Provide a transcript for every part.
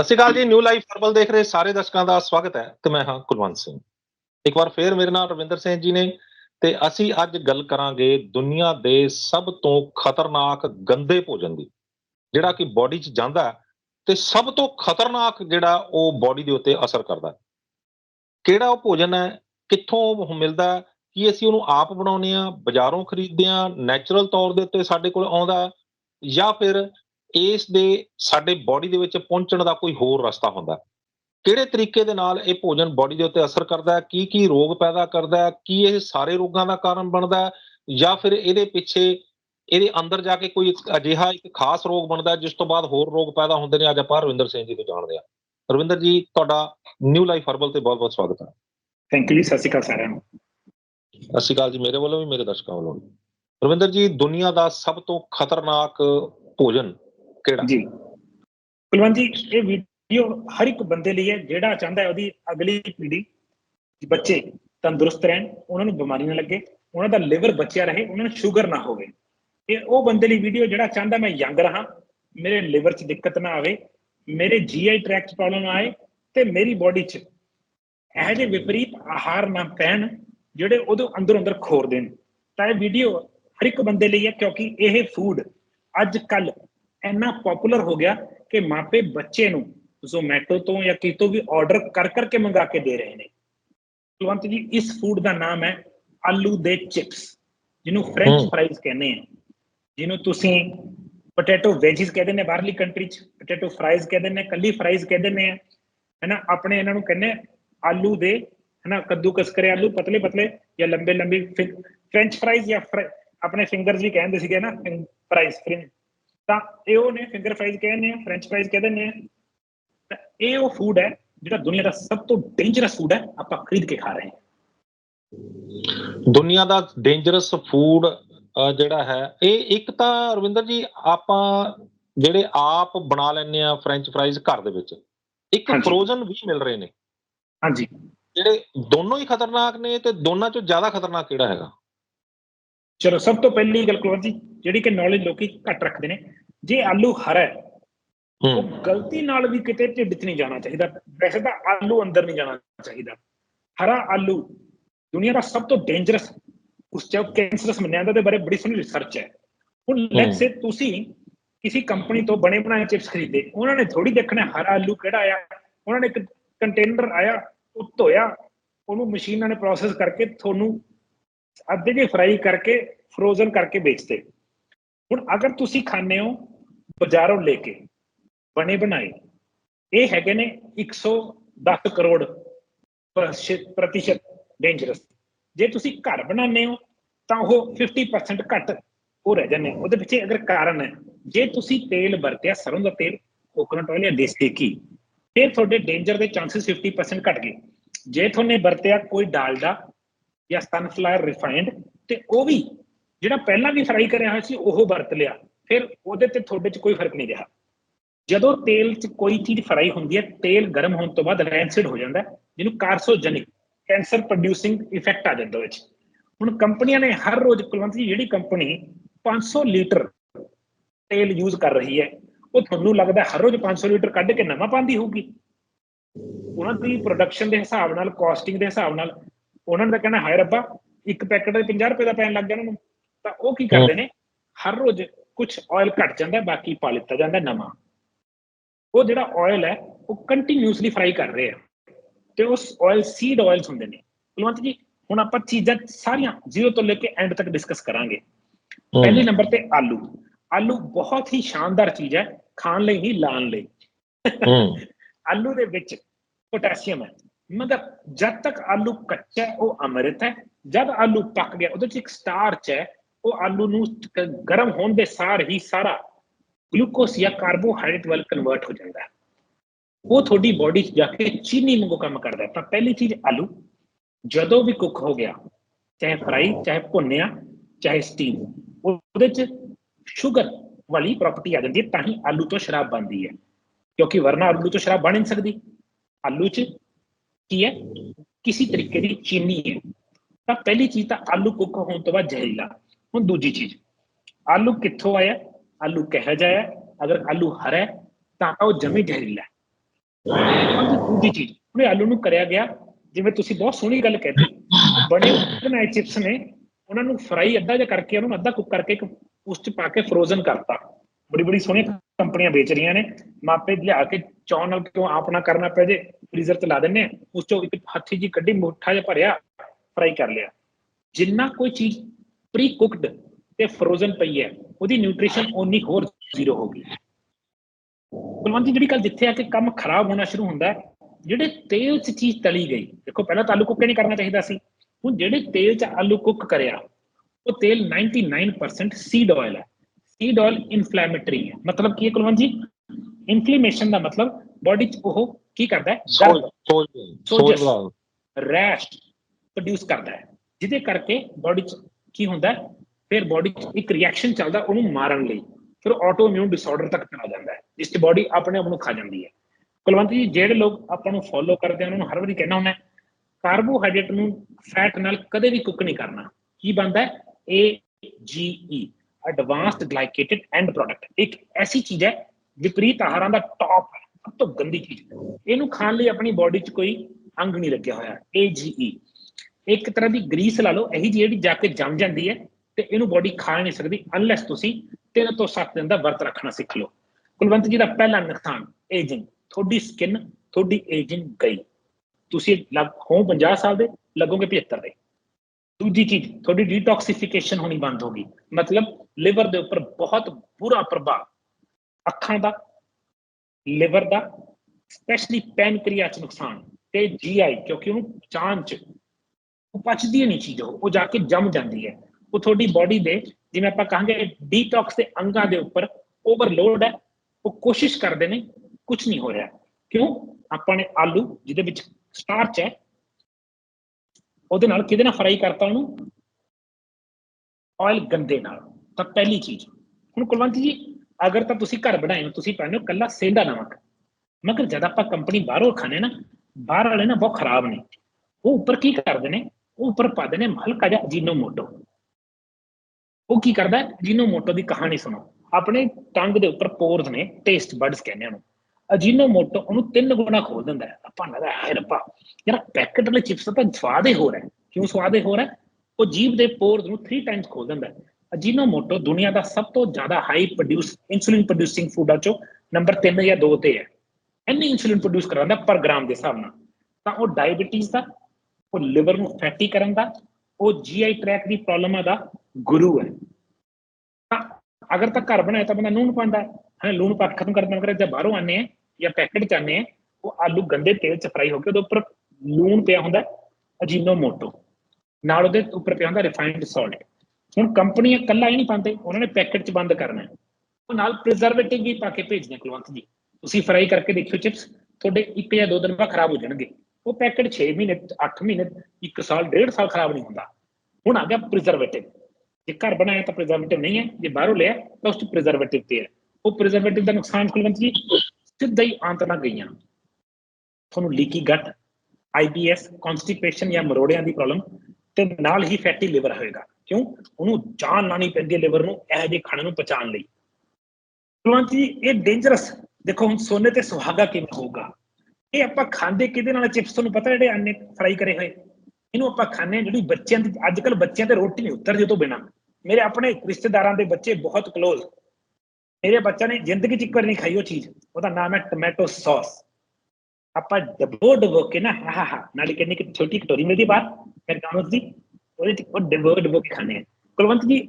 ਸਤਿ ਸ਼੍ਰੀ ਅਕਾਲ ਜੀ new life herbal ਦੇਖ ਰਹੇ ਸਾਰੇ ਦਰਸ਼ਕਾਂ ਦਾ ਸਵਾਗਤ ਹੈ ਤੇ ਮੈਂ ਹਾਂ ਕੁਲਵੰਤ ਸਿੰਘ। ਇੱਕ ਵਾਰ ਫੇਰ ਮੇਰੇ ਨਾਲ ਰਵਿੰਦਰ ਸਿੰਘ ਜੀ ਨੇ ਤੇ ਅਸੀਂ ਅੱਜ ਗੱਲ ਕਰਾਂਗੇ ਦੁਨੀਆ ਦੇ ਸਭ ਤੋਂ ਖਤਰਨਾਕ ਗੰਦੇ ਭੋਜਨ ਦੀ, ਜਿਹੜਾ ਕਿ ਬਾਡੀ 'ਚ ਜਾਂਦਾ ਹੈ ਤੇ ਸਭ ਤੋਂ ਖਤਰਨਾਕ ਜਿਹੜਾ ਉਹ ਬਾਡੀ ਦੇ ਉੱਤੇ ਅਸਰ ਕਰਦਾ ਕਿਹੜਾ ਉਹ ਭੋਜਨ ਹੈ, ਕਿੱਥੋਂ ਉਹ ਮਿਲਦਾ ਕੀ ਅਸੀਂ ਉਹਨੂੰ ਆਪ ਬਣਾਉਂਦੇ ਆ ਬਾਜ਼ਾਰੋਂ ਖਰੀਦਦੇ ਆ ਨੈਚੁਰਲ ਤੌਰ ਦੇ ਉੱਤੇ ਸਾਡੇ ਕੋਲ ਆਉਂਦਾ ਜਾਂ ਫਿਰ ਇਸ ਦੇ ਸਾਡੇ ਬਾਡੀ ਦੇ ਵਿੱਚ ਪਹੁੰਚਣ ਦਾ ਕੋਈ ਹੋਰ ਰਸਤਾ ਹੁੰਦਾ ਕਿਹੜੇ ਤਰੀਕੇ ਦੇ ਨਾਲ ਇਹ ਭੋਜਨ ਬਾਡੀ ਦੇ ਉੱਤੇ ਅਸਰ ਕਰਦਾ ਹੈ? ਕੀ ਕੀ ਰੋਗ ਪੈਦਾ ਕਰਦਾ ਹੈ? ਕੀ ਇਹ ਸਾਰੇ ਰੋਗਾਂ ਦਾ ਕਾਰਨ ਬਣਦਾ ਹੈ? ਜਾਂ ਫਿਰ ਇਹਦੇ ਪਿੱਛੇ ਇਹਦੇ ਅੰਦਰ ਜਾ ਕੇ ਕੋਈ ਅਜਿਹਾ ਇੱਕ ਖਾਸ ਰੋਗ ਬਣਦਾ ਜਿਸ ਤੋਂ ਬਾਅਦ ਹੋਰ ਰੋਗ ਪੈਦਾ ਹੁੰਦੇ ਨੇ? ਅੱਜ ਆਪਾਂ ਰਵਿੰਦਰ ਸਿੰਘ ਜੀ ਤੋਂ ਜਾਣਦੇ ਹਾਂ। ਰਵਿੰਦਰ ਜੀ ਤੁਹਾਡਾ ਨਿਊ ਲਾਈਫ ਹਰਬਲ ਤੇ ਬਹੁਤ-ਬਹੁਤ ਸਵਾਗਤ ਹੈ। ਥੈਂਕ ਯੂ ਜੀ ਸਤਿ ਸ਼੍ਰੀ ਅਕਾਲ ਸਾਰਿਆਂ ਨੂੰ। ਸਤਿ ਸ਼੍ਰੀ ਅਕਾਲ ਜੀ ਮੇਰੇ ਵੱਲੋਂ ਵੀ ਮੇਰੇ ਦਰਸ਼ਕਾਂ ਵੱਲੋਂ ਰਵਿੰਦਰ ਜੀ ਦੁਨੀਆ ਦਾ ਸਭ ਤੋਂ ਖਤਰਨਾਕ ਭੋਜਨ ਕਿਹੜਾ? ਜੀ। ਕੁਲਵੰਤ ਜੀ, ਇਹ ਵੀਡੀਓ ਹਰ ਇੱਕ ਬੰਦੇ ਲਈ ਹੈ, ਜਿਹੜਾ ਚਾਹੁੰਦਾ ਹੈ ਉਹਦੀ ਅਗਲੀ ਪੀੜ੍ਹੀ, ਬੱਚੇ ਤੰਦਰੁਸਤ ਰਹਿਣ, ਉਹਨਾਂ ਨੂੰ ਬਿਮਾਰੀ ਨਾ ਲੱਗੇ, ਉਹਨਾਂ ਦਾ ਲਿਵਰ ਬਚਿਆ ਰਹੇ, ਉਹਨਾਂ ਨੂੰ ਸ਼ੂਗਰ ਨਾ ਹੋਵੇ। ਇਹ ਉਹ ਬੰਦੇ ਲਈ ਵੀਡੀਓ ਜਿਹੜਾ ਚਾਹੁੰਦਾ, ਮੈਂ ਯੰਗ ਰਹਾ, ਮੇਰੇ ਲਿਵਰ 'ਚ ਦਿੱਕਤ ਨਾ ਆਵੇ, ਮੇਰੇ ਜੀਆਈ ਟਰੈਕਟ 'ਚ ਪ੍ਰੋਬਲਮ ਨਾ ਆਏ, ਤੇ ਮੇਰੀ ਬਾਡੀ 'ਚ ਇਹ ਜਿਹੇ ਵਿਪਰੀਤ ਆਹਾਰ ਨਾ ਪੈਣ, ਜਿਹੜੇ ਉਹਦੇ ਅੰਦਰ ਅੰਦਰ ਖੋਰ ਦੇਣ। ਤਾਂ ਇਹ ਵੀਡੀਓ ਹਰ ਇੱਕ ਬੰਦੇ ਲਈ ਹੈ, ਕਿਉਂਕਿ ਇਹ ਫੂਡ ਅੱਜ ਕੱਲ ਇੰਨਾ ਪਪੂਲਰ ਹੋ ਗਿਆ ਕਿ ਮਾਪੇ ਬੱਚੇ ਨੂੰ ਜ਼ੋਮੈਟੋ ਤੋਂ ਜਾਂ ਕਿਤੋਂ ਵੀ ਆਰਡਰ ਕਰ ਕਰਕੇ ਮੰਗਾ ਕੇ ਦੇ ਰਹੇ ਨੇ। ਕੁਲਵੰਤ ਜੀ ਇਸ ਫੂਡ ਦਾ ਨਾਮ ਹੈ ਆਲੂ ਦੇ ਚਿਪਸ ਜਿਹਨੂੰ ਫ੍ਰੈਂਚ। ਫਰਾਈਜ਼ ਕਹਿੰਦੇ ਆ। ਜਿਹਨੂੰ ਤੁਸੀਂ ਪੋਟੈਟੋ ਵੈਜੀਸ ਕਹਿੰਦੇ ਨੇ ਬਾਹਰਲੀ ਕੰਟਰੀ ਚ ਪੋਟੈਟੋ ਫਰਾਈਜ਼ ਕਹਿੰਦੇ ਨੇ ਕੱਲੀ ਫਰਾਈਜ਼ ਕਹਿੰਦੇ ਨੇ ਹੈਨਾ ਆਪਣੇ ਇਹਨਾਂ ਨੂੰ ਕਹਿੰਦੇ ਆਲੂ ਦੇ ਹੈਨਾ ਕੱਦੂਕਸ ਕਰੇ ਆਲੂ ਪਤਲੇ ਪਤਲੇ ਜਾਂ ਲੰਬੇ ਲੰਬੇ ਫ੍ਰੈਂਚ ਫਰਾਈਜ਼ ਜਾਂ ਆਪਣੇ ਫਿੰਗਰਸ ਵੀ ਕਹਿੰਦੇ ਸੀਗੇ ਨਾ ਫਰਾਈਜ਼ ਫ੍ਰੈਂਚ ਤਾਂ ਇਹ ਉਹ ਨੇ ਫਿੰਗਰ ਫਰਾਈਜ਼ ਕਹਿੰਦੇ ਆ ਫ੍ਰੈਂਚ ਫਰਾਈਜ਼ ਕਹਿੰਦੇ ਨੇ ਤਾਂ ਇਹ ਉਹ ਫੂਡ ਹੈ ਜਿਹੜਾ ਦੁਨੀਆ ਦਾ ਸਭ ਤੋਂ ਡੇਂਜਰਸ ਫੂਡ ਹੈ ਆਪਾਂ ਖਰੀਦ ਕੇ ਖਾ ਰਹੇ ਹਾਂ। ਦੁਨੀਆ ਦਾ ਡੇਂਜਰਸ ਫੂਡ ਜਿਹੜਾ ਹੈ ਇਹ ਇੱਕ ਤਾਂ ਰਵਿੰਦਰ ਜੀ ਆਪਾਂ ਜਿਹੜੇ ਆਪ ਬਣਾ ਲੈਂਦੇ ਆ ਫ੍ਰੈਂਚ ਫਰਾਈਜ਼ ਘਰ ਦੇ ਵਿੱਚ ਇੱਕ। ਫਰੋਜ਼ਨ ਵੀ ਮਿਲ ਰਹੇ ਨੇ। ਹਾਂਜੀ। ਜਿਹੜੇ ਦੋਨੋਂ ਹੀ ਖਤਰਨਾਕ ਨੇ ਤੇ ਦੋਨਾਂ ਚੋਂ ਜ਼ਿਆਦਾ ਖਤਰਨਾਕ ਕਿਹੜਾ ਹੈਗਾ? ਚਲੋ ਸਭ ਤੋਂ ਪਹਿਲੀ ਗੱਲ ਕੁਲਵੰਤ ਜੀ ਜਿਹੜੀ ਕਿ ਨੌਲੇਜ ਲੋਕੀ ਘੱਟ ਰੱਖਦੇ ਨੇ। ਜੇ ਆਲੂ ਹਰਾ ਹੈ ਉਹ ਗਲਤੀ ਨਾਲ ਵੀ ਕਿਤੇ ਢਿੱਡ 'ਚ ਨਹੀਂ ਜਾਣਾ ਚਾਹੀਦਾ। ਵੈਸੇ ਤਾਂ ਆਲੂ ਅੰਦਰ ਨਹੀਂ ਜਾਣਾ ਚਾਹੀਦਾ। ਹਰਾ ਆਲੂ ਦੁਨੀਆ ਦਾ ਸਭ ਤੋਂ ਡੇਂਜਰਸ ਉਸ ਚ ਕੈਂਸਰਸ ਮੰਨਿਆ ਜਾਂਦਾ ਤੇ ਬਾਰੇ ਬੜੀ ਸੋਹਣੀ ਰਿਸਰਚ ਹੈ। ਹੁਣ ਲੈਟਸ ਸੇ ਤੁਸੀਂ ਕਿਸੇ ਕੰਪਨੀ ਤੋਂ ਬਣੇ ਬਣਾਏ ਚਿਪਸ ਖਰੀਦੇ ਉਹਨਾਂ ਨੇ ਥੋੜੀ ਦੇਖਣਾ ਹਰਾ ਆਲੂ ਕਿਹੜਾ ਆਇਆ? ਉਹਨਾਂ ਨੇ ਇੱਕ ਕੰਟੇਨਰ ਆਇਆ ਉਹ ਧੋਇਆ ਉਹਨੂੰ ਮਸ਼ੀਨਾਂ ਨੇ ਪ੍ਰੋਸੈਸ ਕਰਕੇ ਤੁਹਾਨੂੰ ਅੱਧੇ ਜੇ ਫਰਾਈ ਕਰਕੇ ਫਰੋਜ਼ਨ ਕਰਕੇ ਵੇਚਦੇ ਹੁਣ ਅਗਰ ਤੁਸੀਂ ਖਾਣੇ ਹੋ ਬਾਜ਼ਾਰੋਂ ਲੈ ਕੇ ਬਣੇ ਬਣਾਏ। ਇਹ ਹੈਗੇ ਨੇ 110 ਕਰੋੜ ਪ੍ਰਤੀਸ਼ਤ ਡੇਂਜਰਸ ਜੇ ਤੁਸੀਂ ਘਰ ਬਣਾਉਂਦੇ ਹੋ, ਤਾਂ ਉਹ 50% ਘੱਟ ਉਹ ਰਹਿ ਜਾਂਦੇ। ਉਹਦੇ ਪਿੱਛੇ ਅਗਰ ਕਾਰਨ ਹੈ, ਜੇ ਤੁਸੀਂ ਤੇਲ ਵਰਤਿਆ, ਸਰੋਂ ਦਾ ਤੇਲ ਕੋਕੋਨਟ ਆਇਲ ਜਾਂ ਦੇਸੀ ਘੀ, ਫਿਰ ਤੁਹਾਡੇ ਡੇਂਜਰ ਦੇ ਚਾਂਸਸ 50% ਘਟ ਗਏ। ਜੇ ਤੁਹਾਨੇ ਵਰਤਿਆ ਕੋਈ ਡਾਲਡਾ ਜਾਂ ਸਨਫਲਾਵਰ ਰਿਫਾਈਨਡ ਤੇ ਉਹ ਵੀ ਜਿਹੜਾ ਪਹਿਲਾਂ ਵੀ ਫਰਾਈ ਕਰਿਆ ਹੋਇਆ ਸੀ, ਉਹ ਵਰਤ ਲਿਆ। ਫਿਰ ਉਹਦੇ ਤੇ ਤੁਹਾਡੇ 'ਚ ਕੋਈ ਫ਼ਰਕ ਨਹੀਂ ਰਿਹਾ। ਜਦੋਂ ਤੇਲ 'ਚ ਕੋਈ ਚੀਜ਼ ਫਰਾਈ ਹੁੰਦੀ ਹੈ ਤੇਲ ਗਰਮ ਹੋਣ ਤੋਂ ਬਾਅਦ ਰੈਂਸਿਡ ਹੋ ਜਾਂਦਾ ਜਿਹਨੂੰ ਕਾਰਸੋਜੈਨਿਕ ਕੈਂਸਰ ਪ੍ਰੋਡਿਊਸਿੰਗ ਇਫੈਕਟ ਆ ਜਾਂਦਾ ਵਿੱਚ ਹੁਣ ਕੰਪਨੀਆਂ ਨੇ ਹਰ ਰੋਜ਼ ਕੁਲਵੰਤ ਜੀ ਜਿਹੜੀ ਕੰਪਨੀ 500 ਲੀਟਰ ਤੇਲ ਯੂਜ਼ ਕਰ ਰਹੀ ਹੈ ਉਹ ਤੁਹਾਨੂੰ ਲੱਗਦਾ ਹਰ ਰੋਜ਼ 500 ਲੀਟਰ ਕੱਢ ਕੇ ਨਵਾਂ ਪਾਉਂਦੀ ਹੋਊਗੀ? ਉਹਨਾਂ ਦੀ ਪ੍ਰੋਡਕਸ਼ਨ ਦੇ ਹਿਸਾਬ ਨਾਲ ਕਾਸਟਿੰਗ ਦੇ ਹਿਸਾਬ ਨਾਲ ਉਹਨਾਂ ਦਾ ਕਹਿਣਾ ਹਾਏ ਰੱਬਾ ਇੱਕ ਪੈਕੇਟ ਦੇ 50 ਰੁਪਏ ਦਾ ਪੈਣ ਲੱਗ ਗਿਆ ਉਹਨਾਂ ਨੂੰ। ਤਾਂ ਉਹ ਕੀ ਕਰਦੇ ਨੇ? ਹਰ ਰੋਜ਼ ਕੁਝ ਆਇਲ ਘਟ ਜਾਂਦਾ ਬਾਕੀ ਪਾ ਲਿੱਤਾ ਜਾਂਦਾ ਨਵਾਂ। ਉਹ ਜਿਹੜਾ ਆਇਲ ਹੈ ਉਹ ਕੰਟੀਨਿਊਸਲੀ ਫਰਾਈ ਕਰ ਰਹੇ ਆ। ਤੇ ਉਸ ਆਇਲ ਸੀਡ ਆਇਲਸ ਹੁੰਦੇ ਨੇ। ਕੁਲਵੰਤ ਜੀ ਹੁਣ ਆਪਾਂ ਚੀਜ਼ਾਂ ਸਾਰੀਆਂ ਜ਼ੀਰੋ ਤੋਂ ਲੈ ਕੇ ਐਂਡ ਤੱਕ ਡਿਸਕਸ ਕਰਾਂਗੇ। ਪਹਿਲੇ ਨੰਬਰ ਤੇ ਆਲੂ। ਆਲੂ ਬਹੁਤ ਹੀ ਸ਼ਾਨਦਾਰ ਚੀਜ਼ ਹੈ ਖਾਣ ਲਈ ਹੀ ਲਾਣ ਲਈ। ਆਲੂ ਦੇ ਵਿੱਚ ਪੋਟਾਸ਼ੀਅਮ ਹੈ। ਮਗਰ ਜਦ ਤੱਕ ਆਲੂ ਕੱਚਾ ਹੈ ਉਹ ਅੰਮ੍ਰਿਤ ਹੈ। ਜਦ ਆਲੂ ਪੱਕ ਗਿਆ ਉਹਦੇ ਚ ਇੱਕ ਸਟਾਰਚ ਹੈ ਉਹ ਆਲੂ ਨੂੰ ਗਰਮ ਹੋਣ ਦੇ ਸਾਰ ਹੀ ਸਾਰਾ ਗਲੂਕੋਸ ਜਾਂ ਕਾਰਬੋਹਾਈਡਰੇਟ ਵੱਲ ਕਨਵਰਟ ਹੋ ਜਾਂਦਾ ਹੈ। ਉਹ ਤੁਹਾਡੀ ਬਾਡੀ 'ਚ ਜਾ ਕੇ ਚੀਨੀ ਵਾਂਗੂ ਕੰਮ ਕਰਦਾ ਤਾਂ ਪਹਿਲੀ ਚੀਜ਼ ਆਲੂ। ਜਦੋਂ ਵੀ ਕੁੱਕ ਹੋ ਗਿਆ, ਚਾਹੇ ਫਰਾਈ ਚਾਹੇ ਭੁੰਨਿਆ, ਚਾਹੇ ਸਟੀਮ ਉਹਦੇ 'ਚ ਸ਼ੂਗਰ ਵਾਲੀ ਪ੍ਰਾਪਰਟੀ ਆ ਜਾਂਦੀ ਹੈ, ਤਾਂ ਹੀ ਆਲੂ ਤੋਂ ਸ਼ਰਾਬ ਬਣਦੀ ਹੈ। ਕਿਉਂਕਿ ਵਰਨਾ ਆਲੂ ਤੋਂ ਸ਼ਰਾਬ ਬਣ ਹੀ ਨਹੀਂ ਸਕਦੀ। ਆਲੂ 'ਚ ਕੀ ਹੈ? ਕਿਸੇ ਤਰੀਕੇ ਦੀ ਚੀਨੀ ਹੈ। ਤਾਂ ਪਹਿਲੀ ਚੀਜ਼ ਤਾਂ ਆਲੂ ਕੁੱਕ ਹੋਣ ਤੋਂ ਬਾਅਦ ਜ਼ਹਿਰੀਲਾ। ਹੁਣ ਦੂਜੀ ਚੀਜ਼, ਆਲੂ ਕਿੱਥੋਂ ਆਇਆ? ਆਲੂ ਕਿਹੋ ਜਿਹਾ ਹੈ? ਅਗਰ ਆਲੂ ਹਰਾ ਹੈ, ਤਾਂ ਉਹ ਜਮੇ ਜ਼ਹਿਰੀਲਾ ਹੈ। ਦੂਜੀ ਚੀਜ਼ ਉਹਨੇ ਆਲੂ ਨੂੰ ਕਰਿਆ ਗਿਆ, ਜਿਵੇਂ ਤੁਸੀਂ ਬਹੁਤ ਸੋਹਣੀ ਗੱਲ ਕਹਿੰਦੇ ਬਣੇ ਬਣਾਏ ਚਿਪਸ ਨੇ, ਉਹਨਾਂ ਨੂੰ ਫਰਾਈ ਅੱਧਾ ਜਿਹਾ ਕਰਕੇ, ਉਹਨੂੰ ਅੱਧਾ ਕੁੱਕ ਕਰਕੇ ਉਸ ਚ ਪਾ ਕੇ ਫਰੋਜ਼ਨ ਕਰਤਾ। ਬੜੀ ਬੜੀ ਸੋਹਣੀ ਕੰਪਨੀਆਂ ਵੇਚ ਰਹੀਆਂ ਨੇ, ਮਾਪੇ ਲਿਆ ਕੇ ਚੌਂ ਨਾਲ ਕਿਉਂ ਆਪਣਾ ਕਰਨਾ ਪੈ ਜੇ ਫ੍ਰੀਜ਼ਰ ਤੇ ਲਾ ਦਿੰਨੇ ਆ ਉਸ ਚੋਂ ਇੱਕ ਹੱਥੀ ਜੀ ਕੱਢੀ, ਮੁੱਠਾ ਜਿਹਾ ਭਰਿਆ ਫਰਾਈ ਕਰ ਲਿਆ। ਜਿੰਨਾ ਕੋਈ ਚੀਜ਼ ਪ੍ਰੀ ਕੁਕਡ ਤੇ ਫਰੋਜ਼ਨ ਪਈ ਹੈ ਉਹਦੀ ਨਿਊਟ੍ਰੀਸ਼ਨ ਓਨੀ ਹੋਰ ਜ਼ੀਰੋ ਹੋਗੀ ਕੁਲਵੰਤ ਜੀ ਜਿਹੜੀ ਗੱਲ ਜਿੱਥੇ ਆ ਕੇ ਕੰਮ ਖਰਾਬ ਹੋਣਾ ਸ਼ੁਰੂ ਹੁੰਦਾ ਹੈ, ਜਿਹੜੇ ਤੇਲ 'ਚ ਚੀਜ਼ ਤਲੀ ਗਈ ਦੇਖੋ ਪਹਿਲਾਂ ਤਾਂ ਆਲੂ ਕੁੱਕ ਹੀ ਨਹੀਂ ਕਰਨਾ ਚਾਹੀਦਾ ਸੀ ਹੁਣ ਜਿਹੜੇ ਤੇਲ 'ਚ ਆਲੂ ਕੁੱਕ ਕਰਿਆ ਉਹ ਤੇਲ 99% ਸੀਡ ਆਇਲ ਹੈ। ਸੀਡ ਆਇਲ ਇਨਫਲੇਮੇਟਰੀ ਹੈ। ਮਤਲਬ ਕੀ ਹੈ ਕੁਲਵੰਤ ਜੀ? ਇਨਫਲੇਮੇਸ਼ਨ ਦਾ ਮਤਲਬ ਬਾਡੀ 'ਚ ਉਹ ਕੀ ਕਰਦਾ ਹੈ? ਸੋਜਸ। ਰੈਸ਼ ਪ੍ਰੋਡਿਊਸ ਕਰਦਾ ਹੈ ਜਿਹਦੇ ਕਰਕੇ ਬਾਡੀ 'ਚ ਕੀ ਹੁੰਦਾ ਫਿਰ ਬਾਡੀ 'ਚ ਇੱਕ ਰਿਐਕਸ਼ਨ ਚੱਲਦਾ ਉਹਨੂੰ ਮਾਰਨ ਲਈ। ਫਿਰ ਆਟੋ ਇਮਿਊਨ ਡਿਸਆਰਡਰ ਤੱਕ ਚਲਾ ਜਾਂਦਾ ਹੈ, ਜਿਸ 'ਚ ਬਾਡੀ ਆਪਣੇ ਆਪ ਨੂੰ ਖਾ ਜਾਂਦੀ ਹੈ। ਕੁਲਵੰਤ ਜੀ, ਜਿਹੜੇ ਲੋਕ ਆਪਾਂ ਨੂੰ ਫੋਲੋ ਕਰਦੇ ਆ ਉਹਨਾਂ ਨੂੰ ਹਰ ਵਾਰੀ ਕਹਿਣਾ ਹੁੰਦਾ ਕਾਰਬੋਹਾਈਡਰੇਟ ਨੂੰ ਫੈਟ ਨਾਲ ਕਦੇ ਵੀ ਕੁੱਕ ਨਹੀਂ ਕਰਨਾ। ਕੀ ਬਣਦਾ ਹੈ? AGE advanced glycated end product ਇੱਕ ਐਸੀ ਚੀਜ਼ ਹੈ, ਵਿਪਰੀਤ ਆਹਾਰਾਂ ਦਾ ਟੌਪ ਸਭ ਤੋਂ ਗੰਦੀ ਚੀਜ਼। ਇਹਨੂੰ ਖਾਣ ਲਈ ਆਪਣੀ ਬਾਡੀ 'ਚ ਕੋਈ ਅੰਗ ਨਹੀਂ ਲੱਗਿਆ ਹੋਇਆ। AGE ਇੱਕ ਤਰ੍ਹਾਂ ਦੀ ਗਰੀਸ ਲਾ ਲਓ, ਇਹੀ ਜਿਹੜੀ ਜਾ ਕੇ ਜੰਮ ਜਾਂਦੀ ਹੈ ਤੇ ਇਹਨੂੰ ਬੋਡੀ ਖਾ ਨਹੀਂ ਸਕਦੀ ਅਨਲੈਸ ਤੁਸੀਂ ਤਿੰਨ ਤੋਂ ਸੱਤ ਦਿਨ ਦਾ ਵਰਤ ਰੱਖਣਾ ਸਿੱਖ ਲਓ। ਕੁਲਵੰਤ ਜੀ ਦਾ ਪਹਿਲਾ ਨੁਕਸਾਨ ਏਜਿੰਗ ਤੁਹਾਡੀ ਸਕਿਨ ਤੁਹਾਡੀ ਏਜਿੰਗ ਗਈ। ਤੁਸੀਂ ਲੱਗ ਹੋ 50 ਸਾਲ ਦੇ, ਲੱਗੋਗੇ 75 ਦੇ। ਦੂਜੀ ਚੀਜ਼, ਤੁਹਾਡੀ ਡੀਟੌਕਸੀਫਿਕੇਸ਼ਨ ਹੋਣੀ ਬੰਦ ਹੋ ਗਈ। ਮਤਲਬ ਲਿਵਰ ਦੇ ਉੱਪਰ ਬਹੁਤ ਬੁਰਾ ਪ੍ਰਭਾਵ। ਅੱਖਾਂ ਦਾ ਲਿਵਰ ਦਾ ਸਪੈਸ਼ਲੀ ਪੈਨਕ੍ਰੀਆ ਚ ਨੁਕਸਾਨ। ਤੇ ਜੀਆਈ ਕਿਉਂਕਿ ਉਹਨੂੰ ਪਚਾਣ ਚ ਉਹ ਪਚਦੀ ਨਹੀਂ ਚੀਜ਼, ਉਹ ਜਾ ਕੇ ਜੰਮ ਜਾਂਦੀ ਹੈ। ਉਹ ਤੁਹਾਡੀ ਬਾਡੀ ਦੇ, ਜਿਵੇਂ ਆਪਾਂ ਕਹਾਂਗੇ ਡੀਟੌਕਸ ਦੇ ਅੰਗਾਂ ਦੇ ਉੱਪਰ ਓਵਰਲੋਡ ਹੈ, ਉਹ ਕੋਸ਼ਿਸ਼ ਕਰਦੇ ਨੇ ਕੁਝ ਨਹੀਂ ਹੋ ਰਿਹਾ। ਕਿਉਂ? ਆਪਾਂ ਨੇ ਆਲੂ, ਜਿਹਦੇ ਵਿੱਚ ਸਟਾਰਚ ਹੈ, ਉਹਦੇ ਨਾਲ ਕਿਹਦੇ ਨਾਲ ਫਰਾਈ ਕਰਤਾ ਉਹਨੂੰ? ਆਇਲ ਗੰਦੇ ਨਾਲ, ਤਾਂ ਪਹਿਲੀ ਚੀਜ਼। ਹੁਣ ਕੁਲਵੰਤ ਜੀ, ਅਗਰ ਤਾਂ ਤੁਸੀਂ ਘਰ ਬਣਾਏ ਹੋ, ਤੁਸੀਂ ਪਾਉਂਦੇ ਹੋ ਕੱਲਾ ਸੇਂਦਾ ਨਮਕ। ਮਗਰ ਜਦ ਆਪਾਂ ਕੰਪਨੀ ਬਾਹਰੋਂ ਖਾਣੇ ਨਾ, ਬਾਹਰ ਵਾਲੇ ਨਾ ਬਹੁਤ ਖਰਾਬ ਨੇ। ਉਹ ਉੱਪਰ ਕੀ ਕਰਦੇ ਨੇ? ਉਹ ਉੱਪਰ ਪਾਦੇ ਨੇ ਹਲਕਾ ਜਿਹਾ ਅਜੀਨੋ ਉਹ ਕੀ ਕਰਦਾ ਅਜੀਨੋ ਮੋਟੋ ਦੀ ਕਹਾਣੀ ਸੁਣੋ। ਆਪਣੇ ਟੰਗ ਦੇ ਉੱਪਰ ਪੋਰਸ ਨੇ, ਟੇਸਟ ਬਡਸ ਕਹਿੰਦੇ ਉਹਨੂੰ। ਅਜੀਨੋ ਮੋਟੋ ਉਹਨੂੰ ਤਿੰਨ ਗੁਣਾ ਖੋਲ ਦਿੰਦਾ ਹੈ। ਆਪਾਂ ਲੱਗਦਾ ਹੈ ਰੱਬਾ, ਯਾਰ ਪੈਕੇਟ ਵਾਲੇ ਚਿਪਸ ਤਾਂ ਸਵਾਦ ਹੀ ਹੋ। ਰਿਹਾ ਕਿਉਂ ਸਵਾਦ ਹੀ ਹੋਰ ਹੈ? ਉਹ ਜੀਭ ਦੇ ਪੋਰਸ ਨੂੰ 3 ਟਾਈਮਸ ਖੋਲ ਦਿੰਦਾ ਹੈ। ਅਜੀਨੋ ਮੋਟੋ ਦੁਨੀਆ ਦਾ ਸਭ ਤੋਂ ਜ਼ਿਆਦਾ ਹਾਈ ਪ੍ਰੋਡਿਊਸ ਇਨਸੂਲਿਨ ਪ੍ਰੋਡਿਊਸਿੰਗ ਫੂਡਾਂ ਚੋਂ ਨੰਬਰ 3 ਜਾਂ 2 ਤੇ ਹੈ। ਇੰਨੀ ਇਨਸੂਲਿਨ ਪ੍ਰੋਡਿਊਸ ਕਰਾਂਦਾ ਪਰ ਗ੍ਰਾਮ ਦੇ ਹਿਸਾਬ ਨਾਲ। ਤਾਂ ਉਹ ਡਾਇਬੀਟੀਜ਼ ਦਾ ਉਹ ਲਿਵਰ ਨੂੰ ਫੈਟੀ ਕਰਨ ਦਾ, ਉਹ ਜੀਆਈ ਟਰੈਕ ਦੀ ਪ੍ਰੋਬਲਮਾਂ ਦਾ ਗੁਰੂ ਹੈ। ਅਗਰ ਤਾਂ ਘਰ ਬਣਾਇਆ ਤਾਂ ਬੰਦਾ ਨੂਨ ਪਾਉਂਦਾ ਹੈ। ਲੂਣ ਪਾ ਖਤਮ ਕਰ ਦਿੰਦਾ ਜੇ ਬਾਹਰੋਂ ਆਨੇ ਆ ਜਾਂ ਪੈਕੇਟ ਚ ਆਨੇ ਆ ਉਹ ਆਲੂ ਗੰਦੇ ਤੇਲ ਚ ਫਰਾਈ ਹੋ ਕੇ ਉਹਦੇ ਉੱਪਰ ਲੂਣ ਪਿਆ ਹੁੰਦਾ ਅਜੀਨੋ ਮੋਟੋ। ਨਾਲ ਉਹਦੇ ਉੱਪਰ ਪਿਆ ਹੁੰਦਾ ਰਿਫਾਈਨਡ ਸਾਲਟ ਹੁਣ ਕੰਪਨੀਆਂ ਕੱਲਾ ਹੀ ਨਹੀਂ ਪਾਉਂਦੇ, ਉਹਨਾਂ ਨੇ ਪੈਕੇਟ ਚ ਬੰਦ ਕਰਨਾ ਹੈ। ਉਹ ਨਾਲ ਪ੍ਰੀਜ਼ਰਵੇਟਿਵ ਵੀ ਪਾ ਕੇ ਭੇਜਦੇ ਕੁਲਵੰਤ ਜੀ। ਤੁਸੀਂ ਫਰਾਈ ਕਰਕੇ ਦੇਖਿਓ ਚਿਪਸ ਤੁਹਾਡੇ ਇੱਕ ਜਾਂ ਦੋ ਦਿਨ ਬਾਅਦ ਖਰਾਬ ਹੋ ਜਾਣਗੇ। ਉਹ ਪੈਕੇਟ 6 ਮਹੀਨੇ 8 ਮਹੀਨੇ 1 ਸਾਲ, ਡੇਢ ਸਾਲ ਖਰਾਬ ਨਹੀਂ ਹੁੰਦਾ। ਹੁਣ ਆ ਗਿਆ ਪ੍ਰੀਜ਼ਰਵੇਟਿਵ ਜੇ ਘਰ ਬਣਾਇਆ ਤਾਂ ਪ੍ਰੀਜ਼ਰਵੇਟਿਵ ਨਹੀਂ ਹੈ, ਜੇ ਬਾਹਰੋਂ ਲਿਆ ਤਾਂ ਉਸ ਚ ਪ੍ਰੀਜ਼ਰਵੇਟਿਵ ਤੇ ਹੈ। ਉਹ ਪ੍ਰੀਜ਼ਰਵੇਟਿਵ ਦਾ ਨੁਕਸਾਨ ਕੁਲਵੰਤ ਜੀ ਸਿੱਧਾ ਹੀ ਆਂਤਰਾਂ ਗਈਆਂ। ਤੁਹਾਨੂੰ ਲੀਕੀ ਗਟ ਆਈਬੀਐਸ ਕਨਸਟੀਪੇਸ਼ਨ ਜਾਂ ਮਰੋੜਿਆਂ ਦੀ ਪ੍ਰੋਬਲਮ ਤੇ ਨਾਲ ਹੀ ਫੈਟੀ ਲਿਵਰ ਹੋਏਗਾ। ਕਿਉਂ? ਉਹਨੂੰ ਜਾਨ ਲਾਣੀ ਪੈਂਦੀ ਹੈ ਲਿਵਰ ਨੂੰ, ਇਹ ਜਿਹੇ ਖਾਣੇ ਨੂੰ ਪਚਾਉਣ ਲਈ। ਕੁਲਵੰਤ ਜੀ, ਇਹ ਡੇਂਜਰਸ ਦੇਖੋ, ਹੁਣ ਸੋਨੇ ਤੇ ਸੁਹਾਗਾ ਕਿਵੇਂ ਹੋਊਗਾ? ਇਹ ਆਪਾਂ ਖਾਂਦੇ ਕਿਹਦੇ ਨਾਲ ਚਿਪਸ ਤੁਹਾਨੂੰ ਪਤਾ ਜਿਹੜੇ ਅੰਨੇ ਫਰਾਈ ਕਰੇ ਹੋਏ। ਇਹਨੂੰ ਆਪਾਂ ਖਾਂਦੇ ਹਾਂ ਜਿਹੜੀ ਬੱਚਿਆਂ ਦੀ ਅੱਜ ਕੱਲ ਬੱਚਿਆਂ ਤੇ ਰੋਟੀ ਨਹੀਂ ਉਤਰਦੀ ਉਹ ਤੋਂ ਬਿਨਾ। ਮੇਰੇ ਆਪਣੇ ਰਿਸ਼ਤੇਦਾਰਾਂ ਦੇ ਬੱਚੇ ਬਹੁਤ ক্লোਜ਼ ਮੇਰੇ ਬੱਚਾ ਨੇ ਜ਼ਿੰਦਗੀ 'ਚ ਇੱਕ ਵਾਰ ਨਹੀਂ ਖਾਈ ਉਹ ਚੀਜ਼। ਉਹਦਾ ਨਾਮ ਹੈ ਟੋਮੈਟੋ ਸੌਸ ਆਪਾਂ ਡਬੋ ਡਬੋ ਕੇ ਨਾ, ਹਾ ਹਾ ਨਾਲੇ ਕਿੰਨੀ ਕਿ ਛੋਟੀ ਕਟੋਰੀ ਮਿਲਦੀ ਬਾਹਰ ਮੈਕਡੋਨਲਡਸ ਦੀ ਉਹਦੇ 'ਚ ਉਹ ਡਬੋ ਡਬੋ ਕੇ ਖਾਣੇ ਆ ਕੁਲਵੰਤ ਜੀ,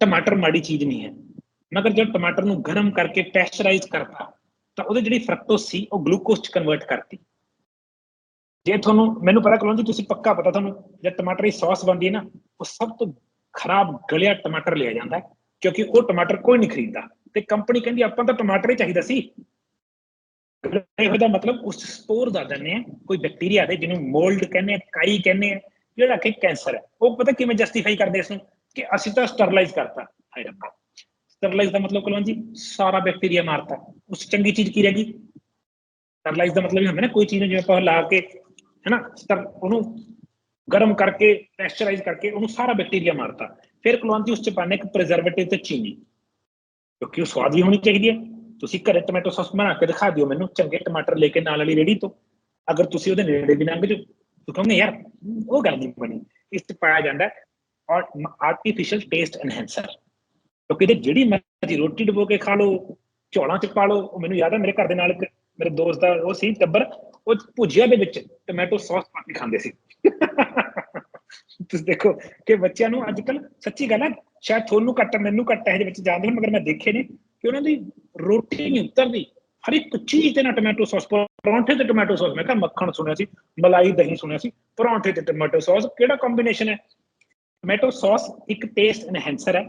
ਟਮਾਟਰ ਮਾੜੀ ਚੀਜ਼ ਨਹੀਂ ਹੈ। ਮਗਰ ਜਦ ਟਮਾਟਰ ਨੂੰ ਗਰਮ ਕਰਕੇ ਪੈਸਚਰਾਈਜ਼ ਕਰਤਾ ਤਾਂ ਉਹਦੇ ਜਿਹੜੀ ਫਰਕਟੋਸ ਸੀ, ਉਹ ਗਲੂਕੋਜ਼ ਚ ਕਨਵਰਟ ਕਰਤੀ। ਜੇ ਤੁਹਾਨੂੰ, ਮੈਨੂੰ ਪਤਾ ਕਲੋਂ ਜੀ ਤੁਸੀਂ ਪੱਕਾ ਪਤਾ ਤੁਹਾਨੂੰ, ਜਦ ਟਮਾਟਰ ਦੀ ਸੌਸ ਬਣਦੀ ਹੈ ਨਾ, ਉਹ ਸਭ ਤੋਂ ਖਰਾਬ ਗਲਿਆ ਟਮਾਟਰ ਲਿਆ ਜਾਂਦਾ ਕਿਉਂਕਿ ਉਹ ਟਮਾਟਰ ਕੋਈ ਨਹੀਂ ਖਰੀਦਦਾ। ਤੇ ਕੰਪਨੀ ਕਹਿੰਦੀ, ਆਪਾਂ ਤਾਂ ਟਮਾਟਰ ਹੀ ਚਾਹੀਦਾ ਸੀ। ਇਹੋ ਦਾ ਮਤਲਬ ਉਸ ਸਪੋਰ ਦਾ ਦਿੰਦੇ ਆ ਕੋਈ ਬੈਕਟੀਰੀਆ ਦੇ, ਜਿਹਨੂੰ ਮੋਲਡ ਕਹਿੰਦੇ ਆ ਕਾਈ ਕਹਿੰਦੇ ਆ ਜਿਹੜਾ ਕਿ ਕੈਂਸਰ ਹੈ। ਉਹ ਪਤਾ ਕਿਵੇਂ ਜਸਟੀਫਾਈ ਕਰਦੇ ਇਸ ਨੂੰ? ਕਿ ਅਸੀਂ ਤਾਂ ਸਟਰਲਾਈਜ਼ ਕਰਤਾ, ਹਾਏ ਰੱਬਾ। ਸਟਰਲਾਈਜ਼ ਦਾ ਮਤਲਬ ਕੁਲਵੰਤ ਜੀ, ਸਾਰਾ ਬੈਕਟੀਰੀਆ ਮਾਰਤਾ। ਉਸ 'ਚ ਚੰਗੀ ਚੀਜ਼ ਕੀ ਰਹਿ ਗਈ? ਸਟਰਲਾਈਜ਼ ਹੁੰਦਾ ਨਾ, ਕੋਈ ਚੀਜ਼ ਨੂੰ ਜਿਵੇਂ ਆਪਾਂ ਲਾ ਕੇ, ਹੈਨਾ, ਸਟਰ, ਉਹਨੂੰ ਗਰਮ ਕਰਕੇ ਪੈਸਚਰਾਈਜ਼ ਕਰਕੇ, ਉਹਨੂੰ ਸਾਰਾ ਬੈਕਟੀਰੀਆ ਮਾਰਤਾ। ਫਿਰ ਕੁਲਵੰਤ ਉਸ 'ਚ ਪਾਣੇ ਇੱਕ ਪ੍ਰੀਜ਼ਰਵੇਟਿਵ ਤੇ ਚੀਨੀ। ਕਿਉਂਕਿ ਉਹ ਸਵਾਦ ਵੀ ਹੋਣੀ ਚਾਹੀਦੀ ਹੈ। ਤੁਸੀਂ ਘਰੇ ਟੋਮੈਟੋ ਸੌਸ ਬਣਾ ਕੇ ਦਿਖਾ ਦਿਓ ਮੈਨੂੰ, ਚੰਗੇ ਟਮਾਟਰ ਲੈ ਕੇ ਨਾਲ ਵਾਲੀ ਰੇੜੀ ਤੋਂ। ਅਗਰ ਤੁਸੀਂ ਉਹਦੇ ਨੇੜੇ ਵੀ ਲੰਘ ਜਾਓ ਤੁਸੀਂ ਕਹੋਗੇ ਯਾਰ, ਉਹ ਗੱਲ ਨਹੀਂ ਬਣੀ। ਇਸ ਚ ਪਾਇਆ ਜਾਂਦਾ ਔਰ ਆਰਟੀਫੀਸ਼ੀਅਲ ਟੇਸਟ ਐਨਹੈਂਸਰ ਕਿਉਂਕਿ ਤੇ ਜਿਹੜੀ ਮਰਜ਼ੀ ਰੋਟੀ ਡਬੋ ਕੇ ਖਾ ਲਓ ਝੋਲਾਂ ਚ ਪਾ ਲਓ ਮੈਨੂੰ ਯਾਦ ਹੈ ਮੇਰੇ ਘਰ ਦੇ ਨਾਲ ਇੱਕ ਮੇਰੇ ਦੋਸਤ ਦਾ ਉਹ ਸੀ ਟੱਬਰ, ਉਹ ਭੁਜੀਆ ਦੇ ਵਿੱਚ ਟੋਮੈਟੋ ਸੌਸ ਪਾ ਕੇ ਖਾਂਦੇ ਸੀ। ਤੁਸੀਂ ਦੇਖੋ ਕਿ ਬੱਚਿਆਂ ਨੂੰ ਅੱਜ ਕੱਲ ਸੱਚੀ ਗੱਲ ਹੈ ਸ਼ਾਇਦ ਤੁਹਾਨੂੰ ਘੱਟ, ਮੈਨੂੰ ਘੱਟ ਇਹਦੇ ਵਿੱਚ ਜਾਣਦੇ ਹਨ ਮਗਰ ਮੈਂ ਦੇਖੇ ਨੇ ਕਿ ਉਹਨਾਂ ਦੀ ਰੋਟੀ ਨਹੀਂ ਉਤਰਦੀ। ਹਰ ਇੱਕ ਚੀਜ਼ ਤੇ ਨਾ ਟੋਮੈਟੋ ਸੌਸ ਪਰੌਂਠੇ ਤੇ ਟੋਮੈਟੋ ਸੌਸ ਮੈਂ ਕਿਹਾ ਮੱਖਣ ਸੁਣਿਆ ਸੀ, ਮਲਾਈ ਦਹੀਂ ਸੁਣਿਆ ਸੀ, ਪਰੌਂਠੇ ਤੇ ਟੋਮੈਟੋ ਸੌਸ ਕਿਹੜਾ ਕੰਬੀਨੇਸ਼ਨ ਹੈ? ਟੋਮੈਟੋ ਸੌਸ ਇੱਕ ਟੇਸਟ ਐਨਹੈਂਸਰ ਹੈ।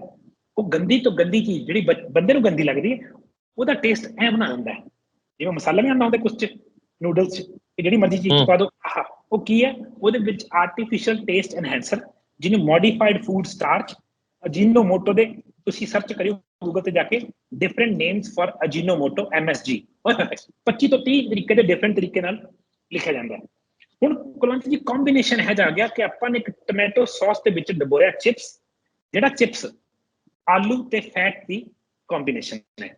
ਉਹ ਗੰਦੀ ਤੋਂ ਗੰਦੀ ਚੀਜ਼ ਜਿਹੜੀ ਬੰਦੇ ਨੂੰ ਗੰਦੀ ਲੱਗਦੀ ਹੈ ਉਹਦਾ ਟੇਸਟ ਐ ਬਣਾ ਦਿੰਦਾ ਹੈ। ਜਿਵੇਂ ਮਸਾਲਾ ਨਹੀਂ ਆਉਂਦਾ ਉਹਦੇ ਕੁਝ ਚ ਨੂਡਲਸ ਚ ਜਿਹੜੀ ਮਰਜ਼ੀ ਚੀਜ਼। ਪਾ ਦਿਓ ਆਹ ਉਹ ਕੀ ਹੈ? ਉਹਦੇ ਵਿੱਚ ਆਰਟੀਫੀਸ਼ੀਅਲ ਟੇਸਟ ਐਨਹੈਂਸਰ ਜਿਹਨੂੰ ਮੋਡੀਫਾਈਡ ਫੂਡ ਸਟਾਰਚ ਅਜੀਨੋਮੋਟੋ ਦੇ ਤੁਸੀਂ ਸਰਚ ਕਰਿਓ ਗੂਗਲ ਤੇ ਜਾ ਕੇ different names for Ajinomoto MSG 25 ਤੋਂ 30 ਤਰੀਕੇ ਦੇ ਡਿਫਰੈਂਟ ਤਰੀਕੇ ਨਾਲ ਲਿਖਿਆ ਜਾਂਦਾ ਹੈ। ਹੁਣ ਕੁਲਵੰਤ ਜੀ ਕੰਬੀਨੇਸ਼ਨ ਹੈ ਜਾ ਗਿਆ ਕਿ ਆਪਾਂ ਨੇ ਇੱਕ ਟੋਮੈਟੋ ਸੌਸ ਦੇ ਵਿੱਚ ਡਬੋਇਆ ਚਿਪਸ ਜਿਹੜਾ ਚਿਪਸ ਆਲੂ ਤੇ ਫੈਟ ਦੀ ਕੰਬੀਨੇਸ਼ਨ ਹੈ।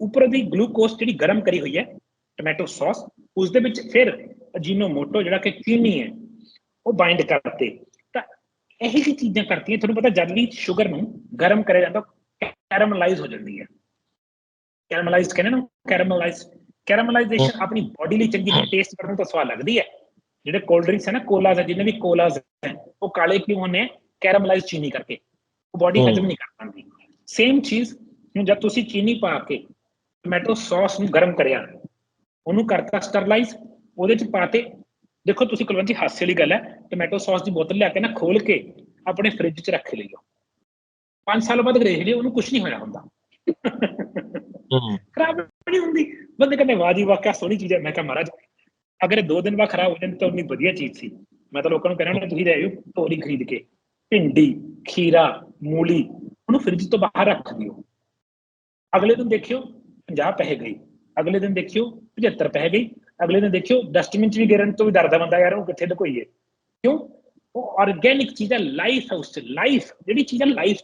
ਉੱਪਰ ਦੀ ਗਲੂਕੋਸ ਜਿਹੜੀ ਗਰਮ ਕਰੀ ਹੋਈ ਹੈ ਟੋਮੈਟੋ ਸੌਸ ਉਸ ਦੇ ਵਿੱਚ ਫਿਰ ਅਜੀਨੋਮੋਟੋ ਜਿਹੜਾ ਕਿ ਚੀਨੀ ਹੈ ਉਹ ਬਾਈਂਡ ਕਰਤੇ। ਤਾਂ ਇਹ ਜਿਹੀ ਚੀਜ਼ਾਂ ਕਰਤੀਆਂ ਤੁਹਾਨੂੰ ਪਤਾ ਜਦ ਵੀ ਸ਼ੂਗਰ ਨੂੰ ਗਰਮ ਕਰਿਆ ਜਾਂਦਾ ਕੈਰਮਲਾਈਜ਼ ਹੋ ਜਾਂਦੀ ਹੈ। ਕੈਰਮਲਾਈਜ਼ ਕਹਿੰਦੇ ਨਾ ਕੈਰਮਲਾਈਜ਼ ਕੈਰਮਲਾਈਜ਼ੇਸ਼ਨ ਆਪਣੀ ਬਾਡੀ ਲਈ ਚੰਗੀ ਨਹੀਂ ਟੇਸਟ ਕਰਨ ਤੋਂ ਸਵਾਦ ਲੱਗਦੀ ਹੈ। ਜਿਹੜੇ ਕੋਲਡ ਡਰਿੰਕਸ ਹੈ ਨਾ ਕੋਲਾਜ਼ ਹੈ ਜਿੰਨੇ ਵੀ ਕੋਲਾਜ਼ ਹੈ ਉਹ ਕਾਲੇ ਕਿਉਂ ਹੁੰਦੇ ਕੈਰਮਲਾਈਜ਼ ਚੀਨੀ ਕਰਕੇ। ਉਹ ਬਾਡੀ। ਹਜਮ ਨਹੀਂ ਕਰ ਪਾਉਂਦੀ। ਸੇਮ ਚੀਜ਼ ਨੂੰ ਜਦ ਤੁਸੀਂ ਚੀਨੀ ਪਾ ਕੇ ਟੋਮੈਟੋ ਸੌਸ ਨੂੰ ਗਰਮ ਕਰਿਆ ਉਹਨੂੰ ਕਰਤਾ ਸਟਰਲਾਈਜ਼ ਉਹਦੇ ਚ ਪਾਤੇ ਦੇਖੋ ਤੁਸੀਂ ਕੁਲਵੰਤ ਜੀ ਹਾਸੇ ਵਾਲੀ ਗੱਲ ਹੈ ਟੋਮੈਟੋ ਸੌਸ ਦੀ ਬੋਤਲ ਲਿਆ ਕੇ ਨਾ ਖੋਲ ਕੇ ਆਪਣੇ ਫ੍ਰਿਜ 'ਚ ਰੱਖ ਲਈਓ। 5 ਸਾਲ ਬਾਅਦ ਦੇਖ ਲਿਓ ਉਹਨੂੰ ਕੁਝ ਨਹੀਂ ਹੋਇਆ ਹੁੰਦਾ। ਖਰਾਬ ਨਹੀਂ ਹੁੰਦੀ। ਬੰਦੇ ਕਹਿੰਦੇ ਵਾਹ ਜੀ ਵਾਹ ਕਿਆ ਸੋਹਣੀ ਚੀਜ਼ ਹੈ। ਮੈਂ ਕਿਹਾ ਮਹਾਰਾਜ ਅਗਰ ਇਹ ਦੋ ਦਿਨ ਬਾਅਦ ਖਰਾਬ ਹੋ ਜਾਂਦੀ ਤਾਂ ਉਨੀ ਵਧੀਆ ਚੀਜ਼ ਸੀ। ਮੈਂ ਤਾਂ ਲੋਕਾਂ ਨੂੰ ਕਹਿਣਾ ਤੁਸੀਂ ਲੈ ਆਇਓ ਤੋਰੀ ਖਰੀਦ ਕੇ। ਭਿੰਡੀ, ਖੀਰਾ, ਮੂਲੀ, ਉਹਨੂੰ ਫ੍ਰਿਜ ਤੋਂ ਬਾਹਰ ਰੱਖ ਦਿਓ। ਅਗਲੇ ਦਿਨ ਦੇਖਿਓ 50 ਪੈਸੇ ਗਈ। ਅਗਲੇ ਦਿਨ ਦੇਖਿਓ 75 ਪੈਸੇ ਗਈ। ਅਗਲੇ ਦਿਨ ਦੇਖਿਓ ਡਸਟਬਿਨ 'ਚ ਵੀ ਗਿਰਨ ਤੋਂ ਵੀ ਡਰਦਾ ਬੰਦਾ, ਯਾਰ, ਉਹ ਕਿੱਥੇ ਲੁਕੋਈਏ। ਕਿਉਂ? ਉਹ ਆਰਗੇਨਿਕ ਚੀਜ਼ਾਂ ਲਾਈਫ ਹੈ ਉਸ 'ਚ ਲਾਈਫ ਜਿਹੜੀ ਚੀਜ਼ਾਂ ਲਾਈਫ